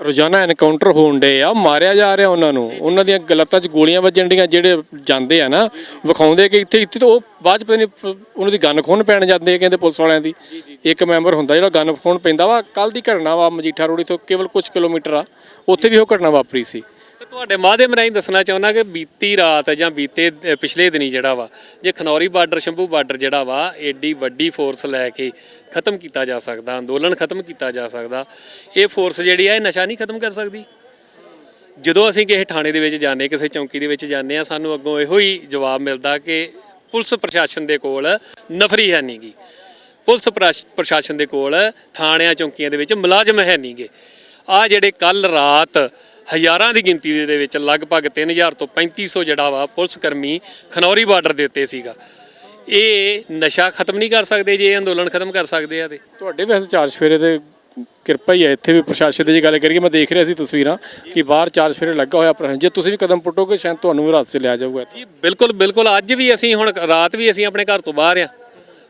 Speaker 2: ਰੋਜ਼ਾਨਾ ਐਨਕਾਊਂਟਰ ਹੋਣ ਡੇ ਆ, ਮਾਰਿਆ ਜਾ ਰਿਹਾ ਉਹਨਾਂ ਨੂੰ। ਉਹਨਾਂ ਦੀਆਂ ਗਲਤਾਂ 'ਚ ਗੋਲੀਆਂ ਵੱਜਣ ਡੀਆਂ ਜਿਹੜੇ ਜਾਂਦੇ ਆ ਨਾ, ਵਿਖਾਉਂਦੇ ਕਿ ਇੱਥੇ ਇੱਥੇ ਤੋਂ ਉਹ ਬਾਅਦ 'ਚ ਪਤਾ ਨਹੀਂ, ਉਹਨਾਂ ਦੀ ਗਨ ਖੋਣ ਪੈਣ ਜਾਂਦੇ ਆ ਕਹਿੰਦੇ ਪੁਲਿਸ ਵਾਲਿਆਂ ਦੀ। ਇੱਕ ਮੈਂਬਰ ਹੁੰਦਾ ਜਿਹੜਾ ਗਨ ਖੋਣ ਪੈਂਦਾ ਵਾ। ਕੱਲ ਦੀ ਘਟਨਾ ਵਾ ਮਜੀਠਾ ਰੋੜੀ ਤੋਂ ਕੇਵਲ ਕੁਝ ਕਿਲੋਮੀਟਰ ਆ। ਉੱਥੇ ਵੀ ਉਹ ਘਟਨਾ ਵਾਪਰੀ ਸੀ।
Speaker 1: ਤੁਹਾਡੇ ਮਾਧਿਅਮ ਰਾਹੀਂ ਦੱਸਣਾ ਚਾਹੁੰਦਾ ਕਿ ਬੀਤੀ ਰਾਤ ਜਾਂ ਬੀਤੇ ਪਿਛਲੇ ਦਿਨੀ ਜਿਹੜਾ ਵਾ, ਜੇ ਖਨੌਰੀ ਬਾਰਡਰ, ਸ਼ੰਭੂ ਬਾਰਡਰ ਜਿਹੜਾ ਵਾ, ਏਡੀ ਵੱਡੀ ਫੋਰਸ ਲੈ ਕੇ ਖਤਮ ਕੀਤਾ ਜਾ ਸਕਦਾ, ਅੰਦੋਲਨ ਖਤਮ ਕੀਤਾ ਜਾ ਸਕਦਾ, ਇਹ ਫੋਰਸ ਜਿਹੜੀ ਆ, ਇਹ ਨਸ਼ਾ ਨਹੀਂ ਖਤਮ ਕਰ ਸਕਦੀ। ਜਦੋਂ ਅਸੀਂ ਕਿਸੇ ਥਾਣੇ ਦੇ ਵਿੱਚ ਜਾਂਦੇ, ਕਿਸੇ ਚੌਂਕੀ ਦੇ ਵਿੱਚ ਜਾਂਦੇ ਆ, ਸਾਨੂੰ ਅੱਗੋਂ ਇਹੋ ਹੀ ਜਵਾਬ ਮਿਲਦਾ ਕਿ ਪੁਲਿਸ ਪ੍ਰਸ਼ਾਸਨ ਦੇ ਕੋਲ ਨਫਰੀ ਹੈ ਨਹੀਂਗੀ ਪੁਲਿਸ ਪ੍ਰਸ਼- ਪ੍ਰਸ਼ਾਸਨ ਦੇ ਕੋਲ ਥਾਣਿਆਂ, ਚੌਂਕੀਆਂ ਦੇ ਵਿੱਚ ਮੁਲਾਜ਼ਮ ਹੈ ਨਹੀਂਗੇ ਆ ਜਿਹੜੇ ਕੱਲ ਰਾਤ ਹਜ਼ਾਰਾਂ ਦੀ ਗਿਣਤੀ ਦੇ ਵਿੱਚ ਲਗਭਗ 3000 ਤੋਂ 3500 ਜਿਹੜਾ ਵਾ ਪੁਲਿਸ ਕਰਮੀ ਖਨੌਰੀ ਬਾਰਡਰ ਦੇ ਉੱਤੇ ਸੀਗਾ। ਇਹ ਨਸ਼ਾ ਖਤਮ ਨਹੀਂ ਕਰ ਸਕਦੇ ਜੇ ਇਹ ਅੰਦੋਲਨ ਖਤਮ ਕਰ ਸਕਦੇ ਆ ਤੇ।
Speaker 2: ਤੁਹਾਡੇ ਵੈਸੇ ਚਾਰ ਸਫੇਰੇ ਤੇ ਕਿਰਪਾ ਹੀ ਹੈ। ਇੱਥੇ ਵੀ ਪ੍ਰਸ਼ਾਸਨ ਦੀ ਜੇ ਗੱਲ ਕਰੀਏ ਮੈਂ ਦੇਖ ਰਿਹਾ ਸੀ ਤਸਵੀਰਾਂ ਕਿ ਬਾਹਰ ਚਾਰ ਸਫੇਰੇ ਲੱਗਾ ਹੋਇਆ ਪ੍ਰਸ਼ਾਸਨ। ਜੇ ਤੁਸੀਂ ਵੀ ਕਦਮ ਪੁੱਟੋਗੇ ਸ਼ਾਇਦ ਤੁਹਾਨੂੰ ਵੀ ਰਾਤ ਸੇ ਲਿਆ ਜਾਊਗਾ।
Speaker 1: ਜੀ ਬਿਲਕੁਲ ਬਿਲਕੁਲ। ਅੱਜ ਵੀ ਅਸੀਂ ਹੁਣ ਰਾਤ ਵੀ ਅਸੀਂ ਆਪਣੇ ਘਰ ਤੋਂ ਬਾਹਰ ਆ।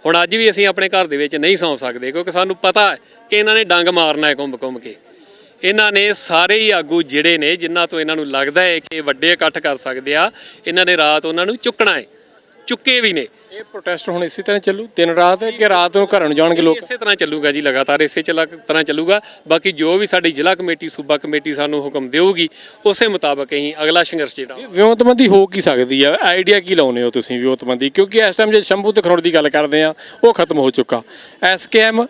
Speaker 1: ਹੁਣ ਅੱਜ ਵੀ ਅਸੀਂ ਆਪਣੇ ਘਰ ਦੇ ਵਿੱਚ ਨਹੀਂ ਸੌਂ ਸਕਦੇ ਕਿਉਂਕਿ ਸਾਨੂੰ ਪਤਾ ਹੈ ਕਿ ਇਹਨਾਂ ਨੇ ਡੰਗ ਮਾਰਨਾ ਹੈ ਘੁੰਮ ਘੁੰਮ ਕੇ। ਇਹਨਾਂ ਨੇ ਸਾਰੇ ਹੀ ਆਗੂ ਜਿਹੜੇ ਨੇ ਜਿਨ੍ਹਾਂ ਤੋਂ ਇਹਨਾਂ ਨੂੰ ਲੱਗਦਾ ਹੈ ਕਿ ਵੱਡੇ ਇਕੱਠ ਕਰ ਸਕਦੇ ਆ ਇਹਨਾਂ ਨੇ ਰਾਤ ਉਹਨਾਂ ਨੂੰ ਚੁੱਕਣਾ ਹੈ। ਚੁੱਕੇ ਵੀ ਨੇ।
Speaker 2: ਇਹ ਪ੍ਰੋਟੈਸਟ ਹੁਣ ਇਸੇ ਤਰ੍ਹਾਂ ਚੱਲੂ? ਦਿਨ ਰਾਤ ਹੈ ਕਿ ਰਾਤ ਨੂੰ ਘਰਾਂ ਨੂੰ ਜਾਣਗੇ ਲੋਕ?
Speaker 1: ਇਸੇ ਤਰ੍ਹਾਂ ਚੱਲੂਗਾ ਜੀ ਲਗਾਤਾਰ ਇਸੇ ਚੱਲਾ ਤਰ੍ਹਾਂ ਚੱਲੂਗਾ। ਬਾਕੀ ਜੋ ਵੀ ਸਾਡੀ ਜ਼ਿਲ੍ਹਾ ਕਮੇਟੀ ਸੂਬਾ ਕਮੇਟੀ ਸਾਨੂੰ ਹੁਕਮ ਦੇਊਗੀ ਉਸੇ ਮੁਤਾਬਕ ਅਸੀਂ ਅਗਲਾ ਸੰਘਰਸ਼ ਜਿਹੜਾ
Speaker 2: ਵਿਉਂਤਬੰਦੀ ਹੋ ਕੀ ਸਕਦੀ ਆ? ਆਈਡੀਆ ਕੀ ਲਾਉਨੇ ਹੋ ਤੁਸੀਂ ਵਿਉਂਤਬੰਦੀ? ਕਿਉਂਕਿ ਇਸ ਟਾਈਮ ਜੇ ਸ਼ੰਭੂ ਤੇ ਖਰੋੜ ਦੀ ਗੱਲ ਕਰਦੇ ਆ ਉਹ ਖਤਮ ਹੋ ਚੁੱਕਾ। ਐਸਕੇਐਮ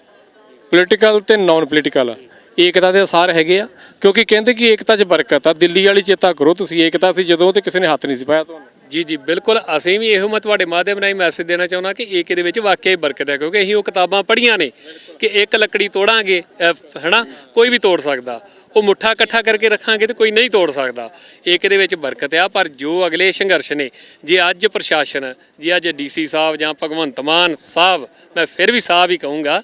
Speaker 2: ਪੋਲੀਟੀਕਲ ਤੇ ਨਾਨ ਪੋਲੀਟੀਕਲ ਏਕਤਾ ਦੇ ਅਸਾਰ ਹੈਗੇ ਆ ਕਿਉਂਕਿ ਕਹਿੰਦੇ ਕਿ ਏਕਤਾ 'ਚ ਬਰਕਤ ਆ। ਦਿੱਲੀ ਵਾਲੀ ਚੇਤਾ ਕਰੋ ਤੁਸੀਂ ਏਕਤਾ ਸੀ ਜਦੋਂ ਤੇ ਕਿਸੇ ਨੇ ਹੱਥ ਨਹੀਂ ਸੀ ਪਾਇਆ ਤੁਹਾਨੂੰ
Speaker 1: ਜੀ ਜੀ ਬਿਲਕੁਲ। ਅਸੀਂ ਵੀ ਇਹੋ ਮੈਂ ਤੁਹਾਡੇ ਮਾਧਿਅਮ ਰਾਹੀਂ ਮੈਸੇਜ ਦੇਣਾ ਚਾਹੁੰਦਾ ਕਿ ਏਕੇ ਦੇ ਵਿੱਚ ਵਾਕਿਆ ਹੀ ਬਰਕਤ ਹੈ ਕਿਉਂਕਿ ਅਸੀਂ ਉਹ ਕਿਤਾਬਾਂ ਪੜ੍ਹੀਆਂ ਨੇ ਕਿ ਇੱਕ ਲੱਕੜੀ ਤੋੜਾਂਗੇ ਅਹ, ਹਨਾ? ਕੋਈ ਵੀ ਤੋੜ ਸਕਦਾ। ਉਹ ਮੁੱਠਾ ਇਕੱਠਾ ਕਰਕੇ ਰੱਖਾਂਗੇ ਤੇ ਕੋਈ ਨਹੀਂ ਤੋੜ ਸਕਦਾ। ਏਕੇ ਦੇ ਵਿੱਚ ਬਰਕਤ ਆ ਪਰ ਜੋ ਅਗਲੇ ਸੰਘਰਸ਼ ਨੇ ਜੇ ਅੱਜ ਪ੍ਰਸ਼ਾਸਨ ਜੇ ਅੱਜ ਡੀਸੀ ਸਾਹਿਬ ਜਾਂ ਭਗਵੰਤ ਮਾਨ ਸਾਹਿਬ ਮੈਂ ਫਿਰ ਵੀ ਸਾਹਿਬ ਹੀ ਕਹੂੰਗਾ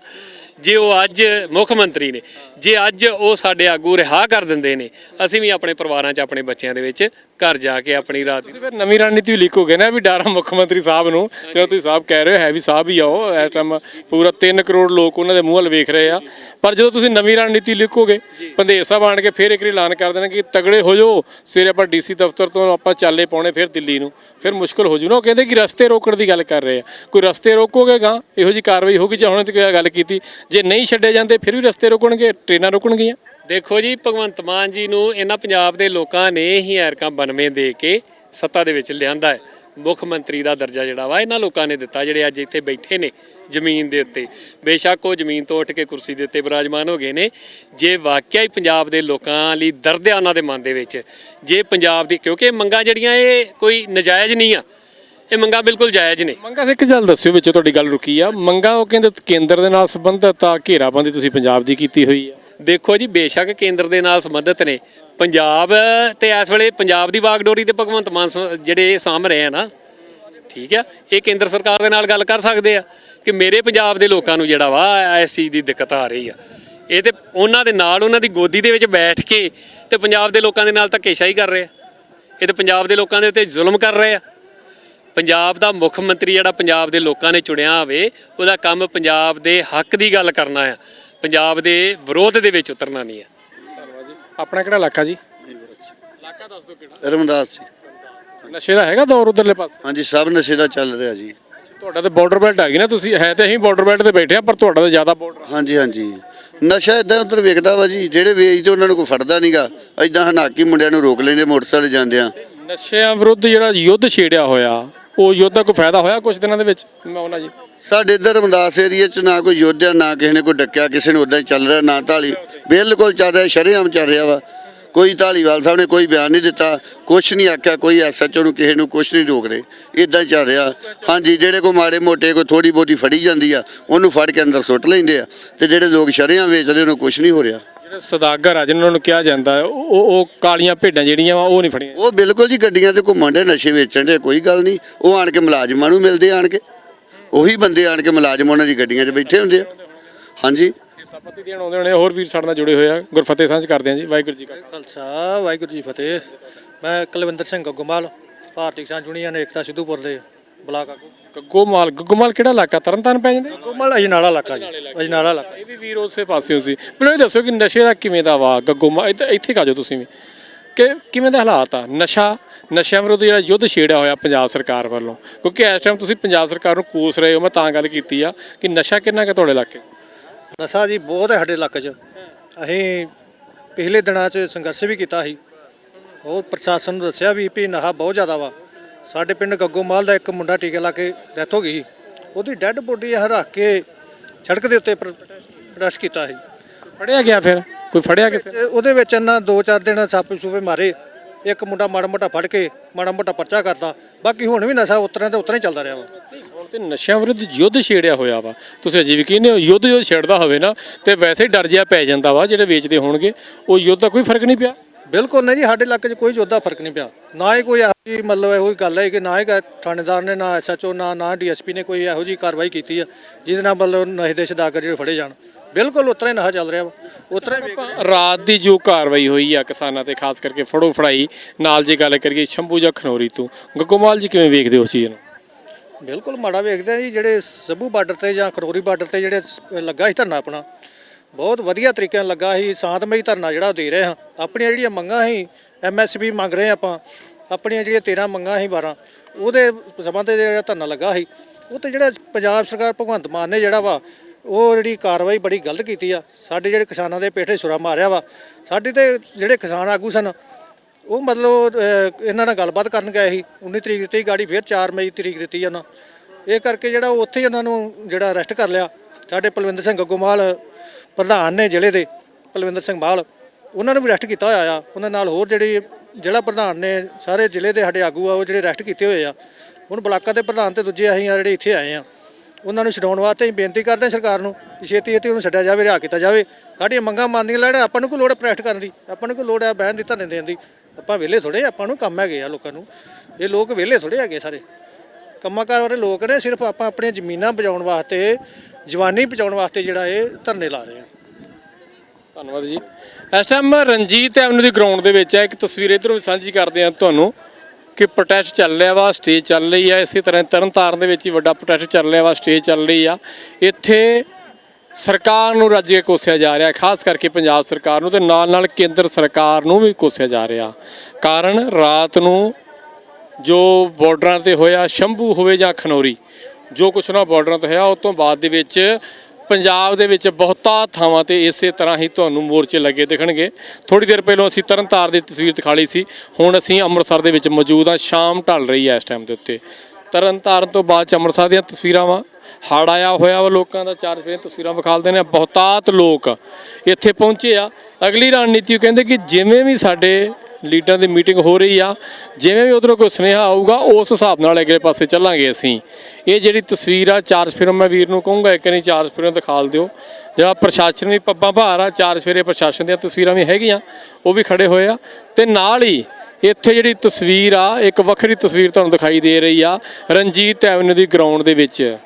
Speaker 1: ਜੇ ਉਹ ਅੱਜ ਮੁੱਖ ਮੰਤਰੀ ਨੇ ਜੇ ਅੱਜ ਉਹ ਸਾਡੇ ਆਗੂ ਰਿਹਾ ਕਰ ਦਿੰਦੇ ਨੇ, ਅਸੀਂ ਵੀ ਆਪਣੇ ਪਰਿਵਾਰਾਂ 'ਚ, ਆਪਣੇ ਬੱਚਿਆਂ ਦੇ ਵਿੱਚ ਘਰ ਜਾ ਕੇ ਆਪਣੀ ਰਾਤ
Speaker 2: ਤੁਸੀਂ ਫਿਰ ਨਵੀਂ ਰਣਨੀਤੀ ਲੀਕ ਹੋ ਗਈ ਨਾ ਵੀ ਡਾਰਾ ਮੁੱਖ ਮੰਤਰੀ ਸਾਹਿਬ ਨੂੰ ਜਦੋਂ ਤੁਸੀਂ ਸਾਹਿਬ ਕਹਿ ਰਹੇ ਹੋ, ਹੈ ਵੀ ਸਾਹਿਬ ਹੀ ਆਓ, ਇਸ ਟਾਈਮ ਪੂਰਾ 3 ਕਰੋੜ ਲੋਕ ਉਹਨਾਂ ਦੇ ਮੂੰਹ ਵੱਲ ਵੇਖ ਰਹੇ ਆ। ਪਰ ਜਦੋਂ ਤੁਸੀਂ ਨਵੀਂ ਰਣਨੀਤੀ ਲਿਖੋਗੇ ਪੰਦੇਰ ਸਾਹਿਬ ਆਣ ਕੇ ਫਿਰ ਇੱਕ ਐਲਾਨ ਕਰ ਦੇਣਾ ਕਿ ਤਗੜੇ ਹੋ ਜਾਓ, ਸਵੇਰੇ ਆਪਾਂ ਡੀਸੀ ਦਫ਼ਤਰ ਤੋਂ ਆਪਾਂ ਚਾਲੇ ਪਾਉਣੇ ਫਿਰ ਦਿੱਲੀ ਨੂੰ, ਫਿਰ ਮੁਸ਼ਕਲ ਹੋ ਜੂ ਨਾ। ਉਹ ਕਹਿੰਦੇ ਕਿ ਰਸਤੇ ਰੋਕਣ ਦੀ ਗੱਲ ਕਰ ਰਹੇ ਆ। ਕੋਈ ਰਸਤੇ ਰੋਕੋਗੇ ਗਾਂ ਇਹੋ ਜੀ ਕਾਰਵਾਈ ਹੋਗੀ ਜਾਂ ਹੁਣ ਤੱਕ ਗੱਲ ਕੀਤੀ, ਜੇ ਨਹੀਂ ਛੱਡੇ ਜਾਂਦੇ ਫਿਰ ਵੀ ਰਸਤੇ ਰੋਕਣਗੇ? ਟ੍ਰੇਨਾਂ ਰੋਕਣਗੀਆਂ?
Speaker 1: ਦੇਖੋ ਜੀ ਭਗਵੰਤ ਮਾਨ ਜੀ ਨੂੰ ਇਹਨਾਂ ਪੰਜਾਬ ਦੇ ਲੋਕਾਂ ਨੇ ਹੀ ਐਰਕਾਂ 92 ਦੇ ਕੇ ਸੱਤਾ ਦੇ ਵਿੱਚ ਲਿਆਂਦਾ ਹੈ। ਮੁੱਖ ਮੰਤਰੀ ਦਾ ਦਰਜਾ ਜਿਹੜਾ ਵਾ ਇਹਨਾਂ ਲੋਕਾਂ ਨੇ ਦਿੱਤਾ ਜਿਹੜੇ ਅੱਜ ਇੱਥੇ ਬੈਠੇ ਨੇ ਜ਼ਮੀਨ ਦੇ ਉੱਤੇ। ਬੇਸ਼ੱਕ ਉਹ ਜ਼ਮੀਨ ਤੋਂ ਉੱਠ ਕੇ ਕੁਰਸੀ ਦੇ ਉੱਤੇ ਬਿਰਾਜਮਾਨ ਹੋ ਗਏ ਨੇ। ਜੇ ਵਾਕਿਆ ਹੀ ਪੰਜਾਬ ਦੇ ਲੋਕਾਂ ਲਈ ਦਰਦ ਆ ਉਹਨਾਂ ਦੇ ਮਨ ਦੇ ਵਿੱਚ ਜੇ ਪੰਜਾਬ ਦੀ ਕਿਉਂਕਿ ਮੰਗਾਂ ਜਿਹੜੀਆਂ ਇਹ ਕੋਈ ਨਜਾਇਜ਼ ਨਹੀਂ ਆ। ਇਹ ਮੰਗਾਂ ਬਿਲਕੁਲ ਜਾਇਜ਼ ਨੇ।
Speaker 2: ਮੰਗਾ ਸੇ ਇੱਕ ਗੱਲ ਦੱਸਿਓ ਵਿੱਚੋਂ ਤੁਹਾਡੀ ਗੱਲ ਰੁਕੀ ਆ। ਮੰਗਾ ਉਹ ਕਹਿੰਦੇ ਕੇਂਦਰ ਦੇ ਨਾਲ ਸੰਬੰਧਤ ਆ ਘੇਰਾਬੰਦੀ ਤੁਸੀਂ ਪੰਜਾਬ ਦੀ ਕੀਤੀ ਹੋਈ ਆ।
Speaker 1: ਦੇਖੋ ਜੀ, ਬੇਸ਼ੱਕ ਕੇਂਦਰ ਦੇ ਨਾਲ ਸੰਬੰਧਿਤ ਨੇ। ਪੰਜਾਬ ਤੇ ਇਸ ਵੇਲੇ ਪੰਜਾਬ ਦੀ ਵਾਗਡੋਰੀ ਤੇ ਭਗਵੰਤ ਮਾਨ ਸ- ਜਿਹੜੇ ਸਾਂਭ ਰਹੇ ਆ ਨਾ, ਠੀਕ ਆ, ਇਹ ਕੇਂਦਰ ਸਰਕਾਰ ਦੇ ਨਾਲ ਗੱਲ ਕਰ ਸਕਦੇ ਆ ਕਿ ਮੇਰੇ ਪੰਜਾਬ ਦੇ ਲੋਕਾਂ ਨੂੰ ਜਿਹੜਾ ਵਾ, ਇਸ ਚੀਜ਼ ਦੀ ਦਿੱਕਤ ਆ ਰਹੀ ਆ। ਇਹ ਤੇ ਉਹਨਾਂ ਦੇ ਨਾਲ ਉਹਨਾਂ ਦੀ ਗੋਦੀ ਦੇ ਵਿੱਚ ਬੈਠ ਕੇ ਤੇ ਪੰਜਾਬ ਦੇ ਲੋਕਾਂ ਦੇ ਨਾਲ ਧੱਕੇਸ਼ਾਹੀ ਕਰ ਰਹੇ ਆ। ਇਹ ਤੇ ਪੰਜਾਬ ਦੇ ਲੋਕਾਂ ਦੇ ਉੱਤੇ ਜ਼ੁਲਮ ਕਰ ਰਹੇ ਆ। ਪੰਜਾਬ ਦਾ ਮੁੱਖ ਮੰਤਰੀ ਜਿਹੜਾ ਪੰਜਾਬ ਦੇ ਲੋਕਾਂ ਨੇ ਚੁਣਿਆ ਹੋਵੇ, ਉਹਦਾ ਕੰਮ ਪੰਜਾਬ ਦੇ ਹੱਕ ਦੀ ਗੱਲ ਕਰਨਾ ਆ। ਪੰਜਾਬ ਦੇ ਵਿਰੋਧ ਦੇ ਵਿੱਚ ਉਤਰਨਾ ਨਹੀਂ ਆ
Speaker 2: ਧੰਨਵਾਦ ਜੀ। ਆਪਣਾ ਕਿਹੜਾ ਇਲਾਕਾ ਜੀ? ਇਲਾਕਾ ਦੱਸ ਦਿਓ ਕਿਹੜਾ।
Speaker 4: ਰਮਦਾਸ ਜੀ।
Speaker 2: ਨਸ਼ੇ ਦਾ ਹੈਗਾ ਦੌਰ ਉਧਰਲੇ ਪਾਸੇ?
Speaker 4: ਹਾਂਜੀ ਸਭ ਨਸ਼ੇ ਦਾ ਚੱਲ ਰਿਹਾ ਜੀ।
Speaker 2: ਤੁਹਾਡਾ ਤੇ ਬਾਰਡਰ ਬੈਲਟ ਆ ਗਈ ਨਾ ਤੁਸੀਂ। ਹੈ ਤੇ ਅਸੀਂ ਬਾਰਡਰ ਬੈਲਟ ਤੇ ਬੈਠੇ ਆ ਪਰ ਤੁਹਾਡਾ ਤਾਂ ਜ਼ਿਆਦਾ ਬਾਰਡਰ
Speaker 4: ਹਾਂਜੀ ਹਾਂਜੀ। ਨਸ਼ਾ ਇਦਾਂ ਉਧਰ ਵੇਖਦਾ ਵਾ ਜੀ। ਜਿਹੜੇ ਵੇਚਦੇ ਉਹਨਾਂ ਨੂੰ ਕੋਈ ਫੜਦਾ ਨਹੀਂਗਾ ਇਦਾਂ ਹਨਾਕੀ ਮੁੰਡਿਆਂ ਨੂੰ ਰੋਕ ਲੈਂਦੇ ਮੋਟਰਸਾਈਕਲ ਜਾਂਦੇ ਆ।
Speaker 2: ਨਸ਼ਿਆਂ ਵਿਰੁੱਧ ਜਿਹੜਾ ਯੁੱਧ ਛੇੜਿਆ ਹੋਇਆ ਉਹ ਯੁੱਧ ਦਾ ਕੋਈ ਫਾਇਦਾ ਹੋਇਆ ਕੁਝ ਦਿਨਾਂ ਦੇ ਵਿੱਚ? ਮੈਂ ਜੀ।
Speaker 4: ਸਾਡੇ ਇੱਧਰ ਰਮਦਾਸ ਏਰੀਆ 'ਚ ਨਾ ਕੋਈ ਯੋਧਿਆ, ਨਾ ਕਿਸੇ ਨੇ ਕੋਈ ਡੱਕਿਆ, ਕਿਸੇ ਨੂੰ ਉਦਾਂ ਹੀ ਚੱਲ ਰਿਹਾ, ਨਾ ਢਾਲੀ ਬਿਲਕੁਲ ਚੱਲ ਰਿਹਾ, ਸ਼ਰੇਆਮ ਚੱਲ ਰਿਹਾ ਵਾ। ਕੋਈ ਢਾਲੀਵਾਲ ਸਾਹਿਬ ਨੇ ਕੋਈ ਬਿਆਨ ਨਹੀਂ ਦਿੱਤਾ, ਕੁਛ ਨਹੀਂ ਆਖਿਆ, ਕੋਈ ਐਸਐਚਓ ਨੂੰ, ਕਿਸੇ ਨੂੰ ਕੁਛ ਨਹੀਂ ਰੋਕ ਰਹੇ। ਇਦਾਂ ਚੱਲ ਰਿਹਾ। ਹਾਂਜੀ, ਜਿਹੜੇ ਕੋ ਮਾੜੇ ਮੋਟੇ, ਕੋਈ ਥੋੜੀ ਬਹੁਤੀ ਫੜੀ ਜਾਂਦੀ ਆ, ਉਹਨੂੰ ਫੜ ਕੇ ਅੰਦਰ ਸੁੱਟ ਲੈਂਦੇ ਆ। ਤੇ ਜਿਹੜੇ ਲੋਕ ਸ਼ਰੇਆਮ ਵੇਚਦੇ, ਉਹਨੂੰ ਕੁਛ ਨਹੀਂ ਹੋ ਰਿਹਾ।
Speaker 2: ਜਿਹੜੇ ਸਦਾਗਰ ਆ ਜਿਨ੍ਹਾਂ ਨੂੰ ਕਿਹਾ ਜਾਂਦਾ ਹੈ, ਉਹ ਉਹ- ਕਾਲੀਆਂ ਭੇਡਾਂ ਜਿਹੜੀਆਂ ਵਾ ਉਹ ਨਹੀਂ ਫੜੀਆਂ।
Speaker 4: ਉਹ ਬਿਲਕੁਲ ਜੀ ਗੱਡੀਆਂ ਤੇ ਘੁੰਮਣ ਦੇ ਨਸ਼ੇ ਵੇਚਣ ਦੇ ਕੋਈ ਗੱਲ ਨਹੀਂ। ਉਹ ਆਣ ਕੇ ਮੁਲਾਜ਼ਮਾਂ ਨੂੰ ਮਿਲਦੇ ਆਣ ਕੇ। ਉਹੀ ਬੰਦੇ ਆਣ ਕੇ ਮੁਲਾਜ਼ਮ ਉਹਨਾਂ ਦੀ ਗੱਡੀਆਂ 'ਚ ਬੈਠੇ ਹੁੰਦੇ ਆ। ਹਾਂਜੀ।
Speaker 2: ਸਪਤੀ ਦੇਣ ਆਉਂਦੇ ਹੋਣੇ ਹੋਰ ਵੀਰ ਸਾਡੇ ਨਾਲ ਜੁੜੇ ਹੋਏ ਆ। ਗੁਰਫਤਿਹ ਸਾਂਝ ਕਰਦੇ ਆ ਜੀ। ਵਾਹਿਗੁਰੂ ਜੀ ਕਾ ਖਾਲਸਾ।
Speaker 5: ਖਾਲਸਾ ਵਾਹਿਗੁਰੂ ਜੀ ਫਤਿਹ। ਮੈਂ ਕੁਲਵਿੰਦਰ ਸਿੰਘ ਗੱਗੋਮਾਲ ਭਾਰਤੀ ਕਿਸਾਨ ਯੂਨੀਅਨ ਏਕਤਾ ਸਿੱਧੂਪੁਰ ਦੇ ਬਲਾਕ ਆਗੂ।
Speaker 2: ਗੱਗੋਮਾਲ ਗੱਗੋਮਾਲ ਕਿਹੜਾ ਇਲਾਕਾ? ਤਰਨਤਾਰਨ ਪੈ ਜਾਂਦੇ?
Speaker 5: ਗੱਗੋਮਾਲ ਅਜਨਾਲਾ ਇਲਾਕਾ ਜੀ। ਅਜਨਾਲਾ ਇਲਾਕਾ।
Speaker 2: ਇਹ ਵੀ ਵੀਰ ਉਸੇ ਪਾਸਿਓਂ ਸੀ। ਮੈਨੂੰ ਇਹ ਦੱਸੋ ਕਿ ਨਸ਼ੇ ਦਾ ਕਿਵੇਂ ਦਾ ਵਾ ਗੱਗੋਮਾਲ ਇੱਥੇ ਇੱਥੇ ਕਾ ਜਾਓ ਤੁਸੀਂ ਵੀ। ਕਿ ਕਿਵੇਂ ਦਾ ਹਾਲਾਤ ਆ? ਨਸ਼ਾ ਨਸ਼ਿਆਂ ਵਿਰੁੱਧ ਜਿਹੜਾ ਯੁੱਧ ਛੇੜਿਆ ਹੋਇਆ ਪੰਜਾਬ ਸਰਕਾਰ ਵੱਲੋਂ। ਕਿਉਂਕਿ ਇਸ ਟਾਈਮ ਤੁਸੀਂ ਪੰਜਾਬ ਸਰਕਾਰ ਨੂੰ ਕੋਸ ਰਹੇ ਹੋ। ਮੈਂ ਤਾਂ ਗੱਲ ਕੀਤੀ ਆ ਕਿ ਨਸ਼ਾ ਕਿੰਨਾ ਕੁ ਤੁਹਾਡੇ ਇਲਾਕੇ?
Speaker 5: ਨਸ਼ਾ ਜੀ ਬਹੁਤ ਹੈ ਸਾਡੇ ਇਲਾਕੇ 'ਚ। ਅਸੀਂ ਪਿਛਲੇ ਦਿਨਾਂ 'ਚ ਸੰਘਰਸ਼ ਵੀ ਕੀਤਾ ਸੀ। ਉਹ ਪ੍ਰਸ਼ਾਸਨ ਨੂੰ ਦੱਸਿਆ ਵੀ ਵੀ ਨਸ਼ਾ ਬਹੁਤ ਜ਼ਿਆਦਾ ਵਾ। ਸਾਡੇ ਪਿੰਡ ਗੱਗੋਮਾਲ ਦਾ ਇੱਕ ਮੁੰਡਾ ਟੀਕੇ ਲਾ ਕੇ ਡੈਥ ਹੋ ਗਈ। ਉਹਦੀ ਡੈੱਡ ਬੋਡੀ ਰੱਖ ਕੇ ਸੜਕ ਦੇ ਉੱਤੇ ਪ੍ਰੈਸ ਕੀਤਾ ਸੀ।
Speaker 2: ਫੜਿਆ ਗਿਆ ਫਿਰ? ਕੋਈ ਫੜਿਆ ਕਿਸੇ?
Speaker 5: ਉਹਦੇ ਵਿੱਚ ਇਹਨਾਂ ਦੋ ਚਾਰ ਦਿਨ ਸੱਪ ਸੂਪੇ ਮਾਰੇ। ਇੱਕ ਮੁੰਡਾ ਮਾੜਾ ਮੋਟਾ ਫੜ ਕੇ ਮਾੜਾ ਮੋਟਾ ਪਰਚਾ ਕਰਤਾ। ਬਾਕੀ ਹੁਣ ਵੀ ਨਸ਼ਾ ਉਤਰਾਂ ਤੇ ਉਤਰਾਂ ਹੀ ਚੱਲਦਾ ਰਿਹਾ ਵਾ।
Speaker 2: ਹੁਣ ਤੇ ਨਸ਼ਿਆਂ ਵਿਰੁੱਧ ਯੁੱਧ ਛੇੜਿਆ ਹੋਇਆ ਵਾ। ਤੁਸੀਂ ਅਜੇ ਵੀ ਕਹਿੰਦੇ ਹੋ ਯੁੱਧ ਜੋ ਛੇੜਦਾ ਹੋਵੇ ਨਾ ਤੇ ਵੈਸੇ ਡਰ ਜਿਹਾ ਪੈ ਜਾਂਦਾ ਵਾ ਜਿਹੜੇ ਵੇਚਦੇ ਹੋਣਗੇ। ਉਹ ਯੁੱਧ ਦਾ ਕੋਈ ਫ਼ਰਕ ਨਹੀਂ ਪਿਆ?
Speaker 5: ਬਿਲਕੁਲ ਨਹੀਂ ਜੀ ਸਾਡੇ ਇਲਾਕੇ 'ਚ ਕੋਈ ਜੋਦਾ ਫ਼ਰਕ ਨਹੀਂ ਪਿਆ। ਨਾ ਹੀ ਕੋਈ ਇਹੋ ਜਿਹੀ ਮਤਲਬ ਇਹੋ ਜਿਹੀ ਗੱਲ ਹੈ ਕਿ ਨਾ ਹੀ ਥਾਣੇਦਾਰ ਨੇ ਨਾ ਐਸਐਚਓ ਨਾ ਨਾ ਡੀਐਸਪੀ ਨੇ ਕੋਈ ਇਹੋ ਜਿਹੀ ਕਾਰਵਾਈ ਕੀਤੀ ਆ ਜਿਹਦੇ ਨਾਲ ਮਤਲਬ ਨਸ਼ੇ ਦੇ ਸਦਾਗਰ ਜਿਹੜੇ ਫੜੇ ਜਾਣ। ਬਿਲਕੁਲ ਉਤਰਾ ਹੀ ਨਸ਼ਾ ਚੱਲ ਰਿਹਾ ਵਾ। ਉਤਰਾ ਹੀ ਵੇਖ-
Speaker 2: ਰਾਤ ਦੀ ਜੋ ਕਾਰਵਾਈ ਹੋਈ ਆ ਕਿਸਾਨਾਂ ਤੇ ਖਾਸ ਕਰਕੇ ਫੜੋ ਫੜਾਈ ਨਾਲ ਜੇ ਗੱਲ ਕਰੀਏ ਸ਼ੰਭੂ ਜਾਂ ਖਨੌਰੀ ਤੋਂ ਗੱਗੋਮਾਲ ਜੀ ਕਿਵੇਂ ਵੇਖਦੇ ਹੋ ਉਸ ਚੀਜ਼ ਨੂੰ?
Speaker 5: ਬਿਲਕੁਲ ਮਾੜਾ ਵੇਖਦੇ ਆ ਜੀ ਜਿਹੜੇ ਸੱਭੂ ਬਾਰਡਰ ਤੇ ਜਾਂ ਖਰੋਰੀ ਬਾਰਡਰ ਤੇ ਜਿਹੜੇ ਸ- ਲੱਗਾ ਸੀ ਧਰਨਾ ਆਪਣਾ ਬਹੁਤ ਵਧੀਆ ਤਰੀਕੇ ਨਾਲ ਲੱਗਾ ਸੀ, ਸ਼ਾਂਤਮਈ ਧਰਨਾ ਜਿਹੜਾ ਦੇ ਰਹੇ ਹਾਂ। ਆਪਣੀਆਂ ਜਿਹੜੀਆਂ ਮੰਗਾਂ ਸੀ ਐਮਐਸਪੀ ਮੰਗ ਰਹੇ ਆਪਾਂ, ਆਪਣੀਆਂ ਜਿਹੜੀਆਂ 13 ਮੰਗਾਂ ਸੀ 12 ਉਹਦੇ ਸੰਬੰਧ ਤੇ ਜਿਹੜਾ ਧਰਨਾ ਲੱਗਾ ਸੀ। ਉਹ ਤੇ ਜਿਹੜਾ ਪੰਜਾਬ ਸਰਕਾਰ ਭਗਵੰਤ ਮਾਨ ਨੇ ਜਿਹੜਾ ਵਾ, ਉਹ ਜਿਹੜੀ ਕਾਰਵਾਈ ਬੜੀ ਗਲਤ ਕੀਤੀ ਆ। ਸਾਡੇ ਜਿਹੜੇ ਕਿਸਾਨਾਂ ਦੇ ਪੇਠੇ ਸੁਰਾ ਮਾਰਿਆ ਵਾ, ਸਾਡੇ ਤੇ ਜਿਹੜੇ ਕਿਸਾਨ ਆਗੂ ਸਨ, ਉਹ ਮਤਲਬ ਇਹਨਾਂ ਨਾਲ ਗੱਲਬਾਤ ਕਰਨ ਗਏ ਸੀ। 19 ਤਰੀਕ ਦਿੱਤੀ, ਗਾੜੀ ਫਿਰ 4 ਮਈ ਤਰੀਕ ਦਿੱਤੀ ਉਹਨਾਂ। ਇਹ ਕਰਕੇ ਜਿਹੜਾ ਉਹ ਉੱਥੇ ਹੀ ਉਹਨਾਂ ਨੂੰ ਜਿਹੜਾ ਅਰੈਸਟ ਕਰ ਲਿਆ। ਸਾਡੇ ਪਲਵਿੰਦਰ ਸਿੰਘ ਗੱਗੋਮਾਲ ਪ੍ਰਧਾਨ ਨੇ ਜ਼ਿਲ੍ਹੇ ਦੇ ਪਲਵਿੰਦਰ ਸਿੰਘ ਬਾਲ, ਉਹਨਾਂ ਨੂੰ ਵੀ ਅਰੈਸਟ ਕੀਤਾ ਹੋਇਆ ਆ। ਉਹਨਾਂ ਨਾਲ ਹੋਰ ਜਿਹੜੇ ਜ਼ਿਲ੍ਹਾ ਪ੍ਰਧਾਨ ਨੇ, ਸਾਰੇ ਜ਼ਿਲ੍ਹੇ ਦੇ ਸਾਡੇ ਆਗੂ ਆ, ਉਹ ਜਿਹੜੇ ਅਰੈਸਟ ਕੀਤੇ ਹੋਏ ਆ। ਹੁਣ ਬਲਾਕਾਂ ਦੇ ਪ੍ਰਧਾਨ ਤੇ ਦੂਜੇ ਅਸੀਂ ਆ ਜਿਹੜੇ ਇੱਥੇ ਆਏ ਆ। ਉਹਨਾਂ ਨੂੰ ਛਡਾਉਣ ਵਾਸਤੇ ਅਸੀਂ ਬੇਨਤੀ ਕਰਦੇ ਹਾਂ ਸਰਕਾਰ ਨੂੰ ਕਿ ਛੇਤੀ ਛੇਤੀ ਉਹਨੂੰ ਛੱਡਿਆ ਜਾਵੇ ਰਿਹਾ ਕੀਤਾ ਜਾਵੇ। ਸਾਡੀਆਂ ਮੰਗਾਂ ਮੰਨਦੀਆਂ ਲੈਣ, ਆਪਾਂ ਨੂੰ ਕੋਈ ਲੋੜ ਹੈ ਪ੍ਰੈਸਟ ਕਰਨ ਦੀ? ਆਪਾਂ ਨੂੰ ਕੋਈ ਲੋੜ ਹੈ ਬਹਿਣ ਦੀ, ਧਰਨੇ ਦੇਣ ਦੀ? ਆਪਾਂ ਵਿਹਲੇ ਥੋੜੇ ਆਪਾਂ ਨੂੰ ਕੰਮ ਹੈਗੇ ਆ ਲੋਕਾਂ ਨੂੰ। ਇਹ ਲੋਕ ਵਿਹਲੇ ਥੋੜੇ ਹੈਗੇ ਸਾਰੇ। ਕੰਮਾਂ ਕੰਮਾਕਾਰ ਵਾਲੇ ਲੋਕ ਨੇ, ਸਿਰਫ ਆਪਾਂ ਆਪਣੀਆਂ ਜ਼ਮੀਨਾਂ ਬਚਾਉਣ ਵਾਸਤੇ ਜਵਾਨੀ ਬਚਾਉਣ ਵਾਸਤੇ ਜਿਹੜਾ ਇਹ ਧਰਨੇ ਲਾ ਰਹੇ ਆ।
Speaker 2: ਧੰਨਵਾਦ ਜੀ। ਇਸ ਟਾਈਮ ਰਣਜੀਤ ਐਵਨਿਊ ਦੀ ਗਰਾਊਂਡ ਦੇ ਵਿੱਚ ਹੈ। ਇੱਕ ਤਸਵੀਰ ਇਧਰੋਂ ਸਾਂਝੀ ਕਰਦੇ ਆ ਤੁਹਾਨੂੰ ਕਿ ਪ੍ਰੋਟੈਸਟ ਚੱਲ ਰਿਹਾ ਵਾ ਸਟੇਜ ਚੱਲ ਰਹੀ ਆ। ਇਸੇ ਤਰ੍ਹਾਂ ਤਰਨਤਾਰਨ ਦੇ ਵਿੱਚ ਹੀ ਵੱਡਾ ਪ੍ਰੋਟੈਸਟ ਚੱਲ ਰਿਹਾ ਵਾ ਸਟੇਜ ਚੱਲ ਰਹੀ ਆ। ਇੱਥੇ ਸਰਕਾਰ ਨੂੰ ਰੱਜ ਕੇ ਕੋਸਿਆ ਜਾ ਰਿਹਾ, ਖਾਸ ਕਰਕੇ ਪੰਜਾਬ ਸਰਕਾਰ ਨੂੰ ਤੇ ਨਾਲ ਨਾਲ ਕੇਂਦਰ ਸਰਕਾਰ ਨੂੰ ਵੀ ਕੋਸਿਆ ਜਾ ਰਿਹਾ। ਕਾਰਨ ਰਾਤ ਨੂੰ ਜੋ ਬਾਰਡਰਾਂ ਤੇ ਹੋਇਆ, ਸ਼ੰਭੂ ਹੋਵੇ ਜਾਂ ਖਨੌਰੀ ਜੋ ਕੁਛ ਉਹਨਾਂ ਬਾਰਡਰਾਂ ਤੇ ਹੋਇਆ ਉਸ ਤੋਂ ਬਾਅਦ ਦੇ ਵਿੱਚ ਪੰਜਾਬ ਦੇ ਵਿੱਚ ਬਹੁਤਾ ਥਾਵਾਂ ਤੇ ਇਸੇ ਤਰ੍ਹਾਂ ਹੀ ਤੁਹਾਨੂੰ ਮੋਰਚੇ ਲੱਗੇ ਦਿਖਣਗੇ। ਥੋੜੀ ਦੇਰ ਪਹਿਲਾਂ ਅਸੀਂ ਤਰਨਤਾਰ ਦੀ ਤਸਵੀਰ ਦਿਖਾਲੀ ਸੀ। ਹੁਣ ਅਸੀਂ ਅੰਮ੍ਰਿਤਸਰ ਦੇ ਵਿੱਚ ਮੌਜੂਦ ਹਾਂ, ਸ਼ਾਮ ਢਲ ਰਹੀ ਹੈ ਇਸ ਟਾਈਮ ਦੇ ਉੱਤੇ। ਤਰਨਤਾਰਨ ਤੋਂ ਬਾਅਦ ਚ ਅੰਮ੍ਰਿਤਸਰ ਦੀਆਂ ਤਸਵੀਰਾਂ ਵਾ। ਹੜ ਆਇਆ ਹੋਇਆ ਵਾ, ਲੋਕਾਂ ਦਾ ਚਾਰ ਸਵੇਰੇ ਤਸਵੀਰਾਂ ਵਿਖਾਲਦੇ ਨੇ। ਬਹੁਤਾਤ ਲੋਕ ਇੱਥੇ ਪਹੁੰਚੇ ਆ। ਅਗਲੀ ਰਣਨੀਤੀ ਉਹ ਕਹਿੰਦੇ ਕਿ ਜਿਵੇਂ ਵੀ ਸਾਡੇ ਲੀਡਰਾਂ ਦੀ ਮੀਟਿੰਗ ਹੋ ਰਹੀ ਆ। ਜਿਵੇਂ ਵੀ ਉਧਰੋਂ ਕੋਈ ਸੁਨੇਹਾ ਆਊਗਾ, ਉਸ ਹਿਸਾਬ ਨਾਲ ਅਗਲੇ ਪਾਸੇ ਚੱਲਾਂਗੇ ਅਸੀਂ। ਇਹ ਜਿਹੜੀ ਤਸਵੀਰ ਆ, ਚਾਰ ਸਫੇਰੋਂ ਮੈਂ ਵੀਰ ਨੂੰ ਕਹੂੰਗਾ, ਇੱਕ ਨਹੀਂ, ਚਾਰ ਸਫੇਰੋਂ ਦਿਖਾਲ ਦਿਓ। ਜਿਹੜਾ ਪ੍ਰਸ਼ਾਸਨ ਵੀ ਪੱਬਾਂ ਭਾਰ ਆ, ਚਾਰ ਸਫੇਰੇ ਪ੍ਰਸ਼ਾਸਨ ਦੀਆਂ ਤਸਵੀਰਾਂ ਵੀ ਹੈਗੀਆਂ, ਉਹ ਵੀ ਖੜੇ ਹੋਏ ਆ। ਤੇ ਨਾਲ ਹੀ ਇੱਥੇ ਜਿਹੜੀ ਤਸਵੀਰ ਆ, ਇੱਕ ਵੱਖਰੀ ਤਸਵੀਰ ਤੁਹਾਨੂੰ ਦਿਖਾਈ ਦੇ ਰਹੀ ਆ, ਰਣਜੀਤ ਐਵਨਿਊ ਦੀ ਗਰਾਊਂਡ ਦੇ ਵਿੱਚ।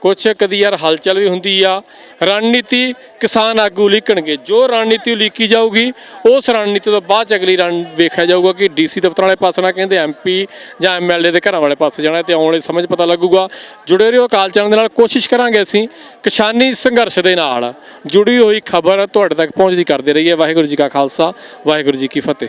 Speaker 2: ਕੁਛ ਕਦੀ ਯਾਰ ਹਲਚਲ ਵੀ ਹੁੰਦੀ ਆ। ਰਣਨੀਤੀ ਕਿਸਾਨ ਆਗੂ ਉਲੀਕਣਗੇ। ਜੋ ਰਣਨੀਤੀ ਉਲੀਕੀ ਜਾਊਗੀ, ਉਸ ਰਣਨੀਤੀ ਤੋਂ ਬਾਅਦ ਚ ਅਗਲੀ ਰਣ ਵੇਖਿਆ ਜਾਊਗਾ ਕਿ ਡੀਸੀ ਦਫ਼ਤਰ ਵਾਲੇ ਪਾਸੇ ਨਾ ਕਹਿੰਦੇ ਐਮਪੀ ਜਾਂ ਐਮਐਲਏ ਦੇ ਘਰਾਂ ਵਾਲੇ ਪਾਸੇ ਜਾਣਾ ਤੇ ਆਉਣ ਵਾਲੇ ਸਮਝ ਪਤਾ ਲੱਗੂਗਾ। ਜੁੜੇ ਰਹੋ ਕਾਲ ਚੈਨਲ ਦੇ ਨਾਲ, ਕੋਸ਼ਿਸ਼ ਕਰਾਂਗੇ ਅਸੀਂ ਕਿਸਾਨੀ ਸੰਘਰਸ਼ ਦੇ ਨਾਲ। ਜੁੜੀ ਹੋਈ ਖਬਰ ਤੁਹਾਡੇ ਤੱਕ ਪਹੁੰਚਦੀ ਕਰਦੇ ਰਹੀਏ। ਵਾਹਿਗੁਰੂ ਜੀ ਕਾ ਖਾਲਸਾ, ਵਾਹਿਗੁਰੂ ਜੀ ਕੀ ਫਤਿਹ।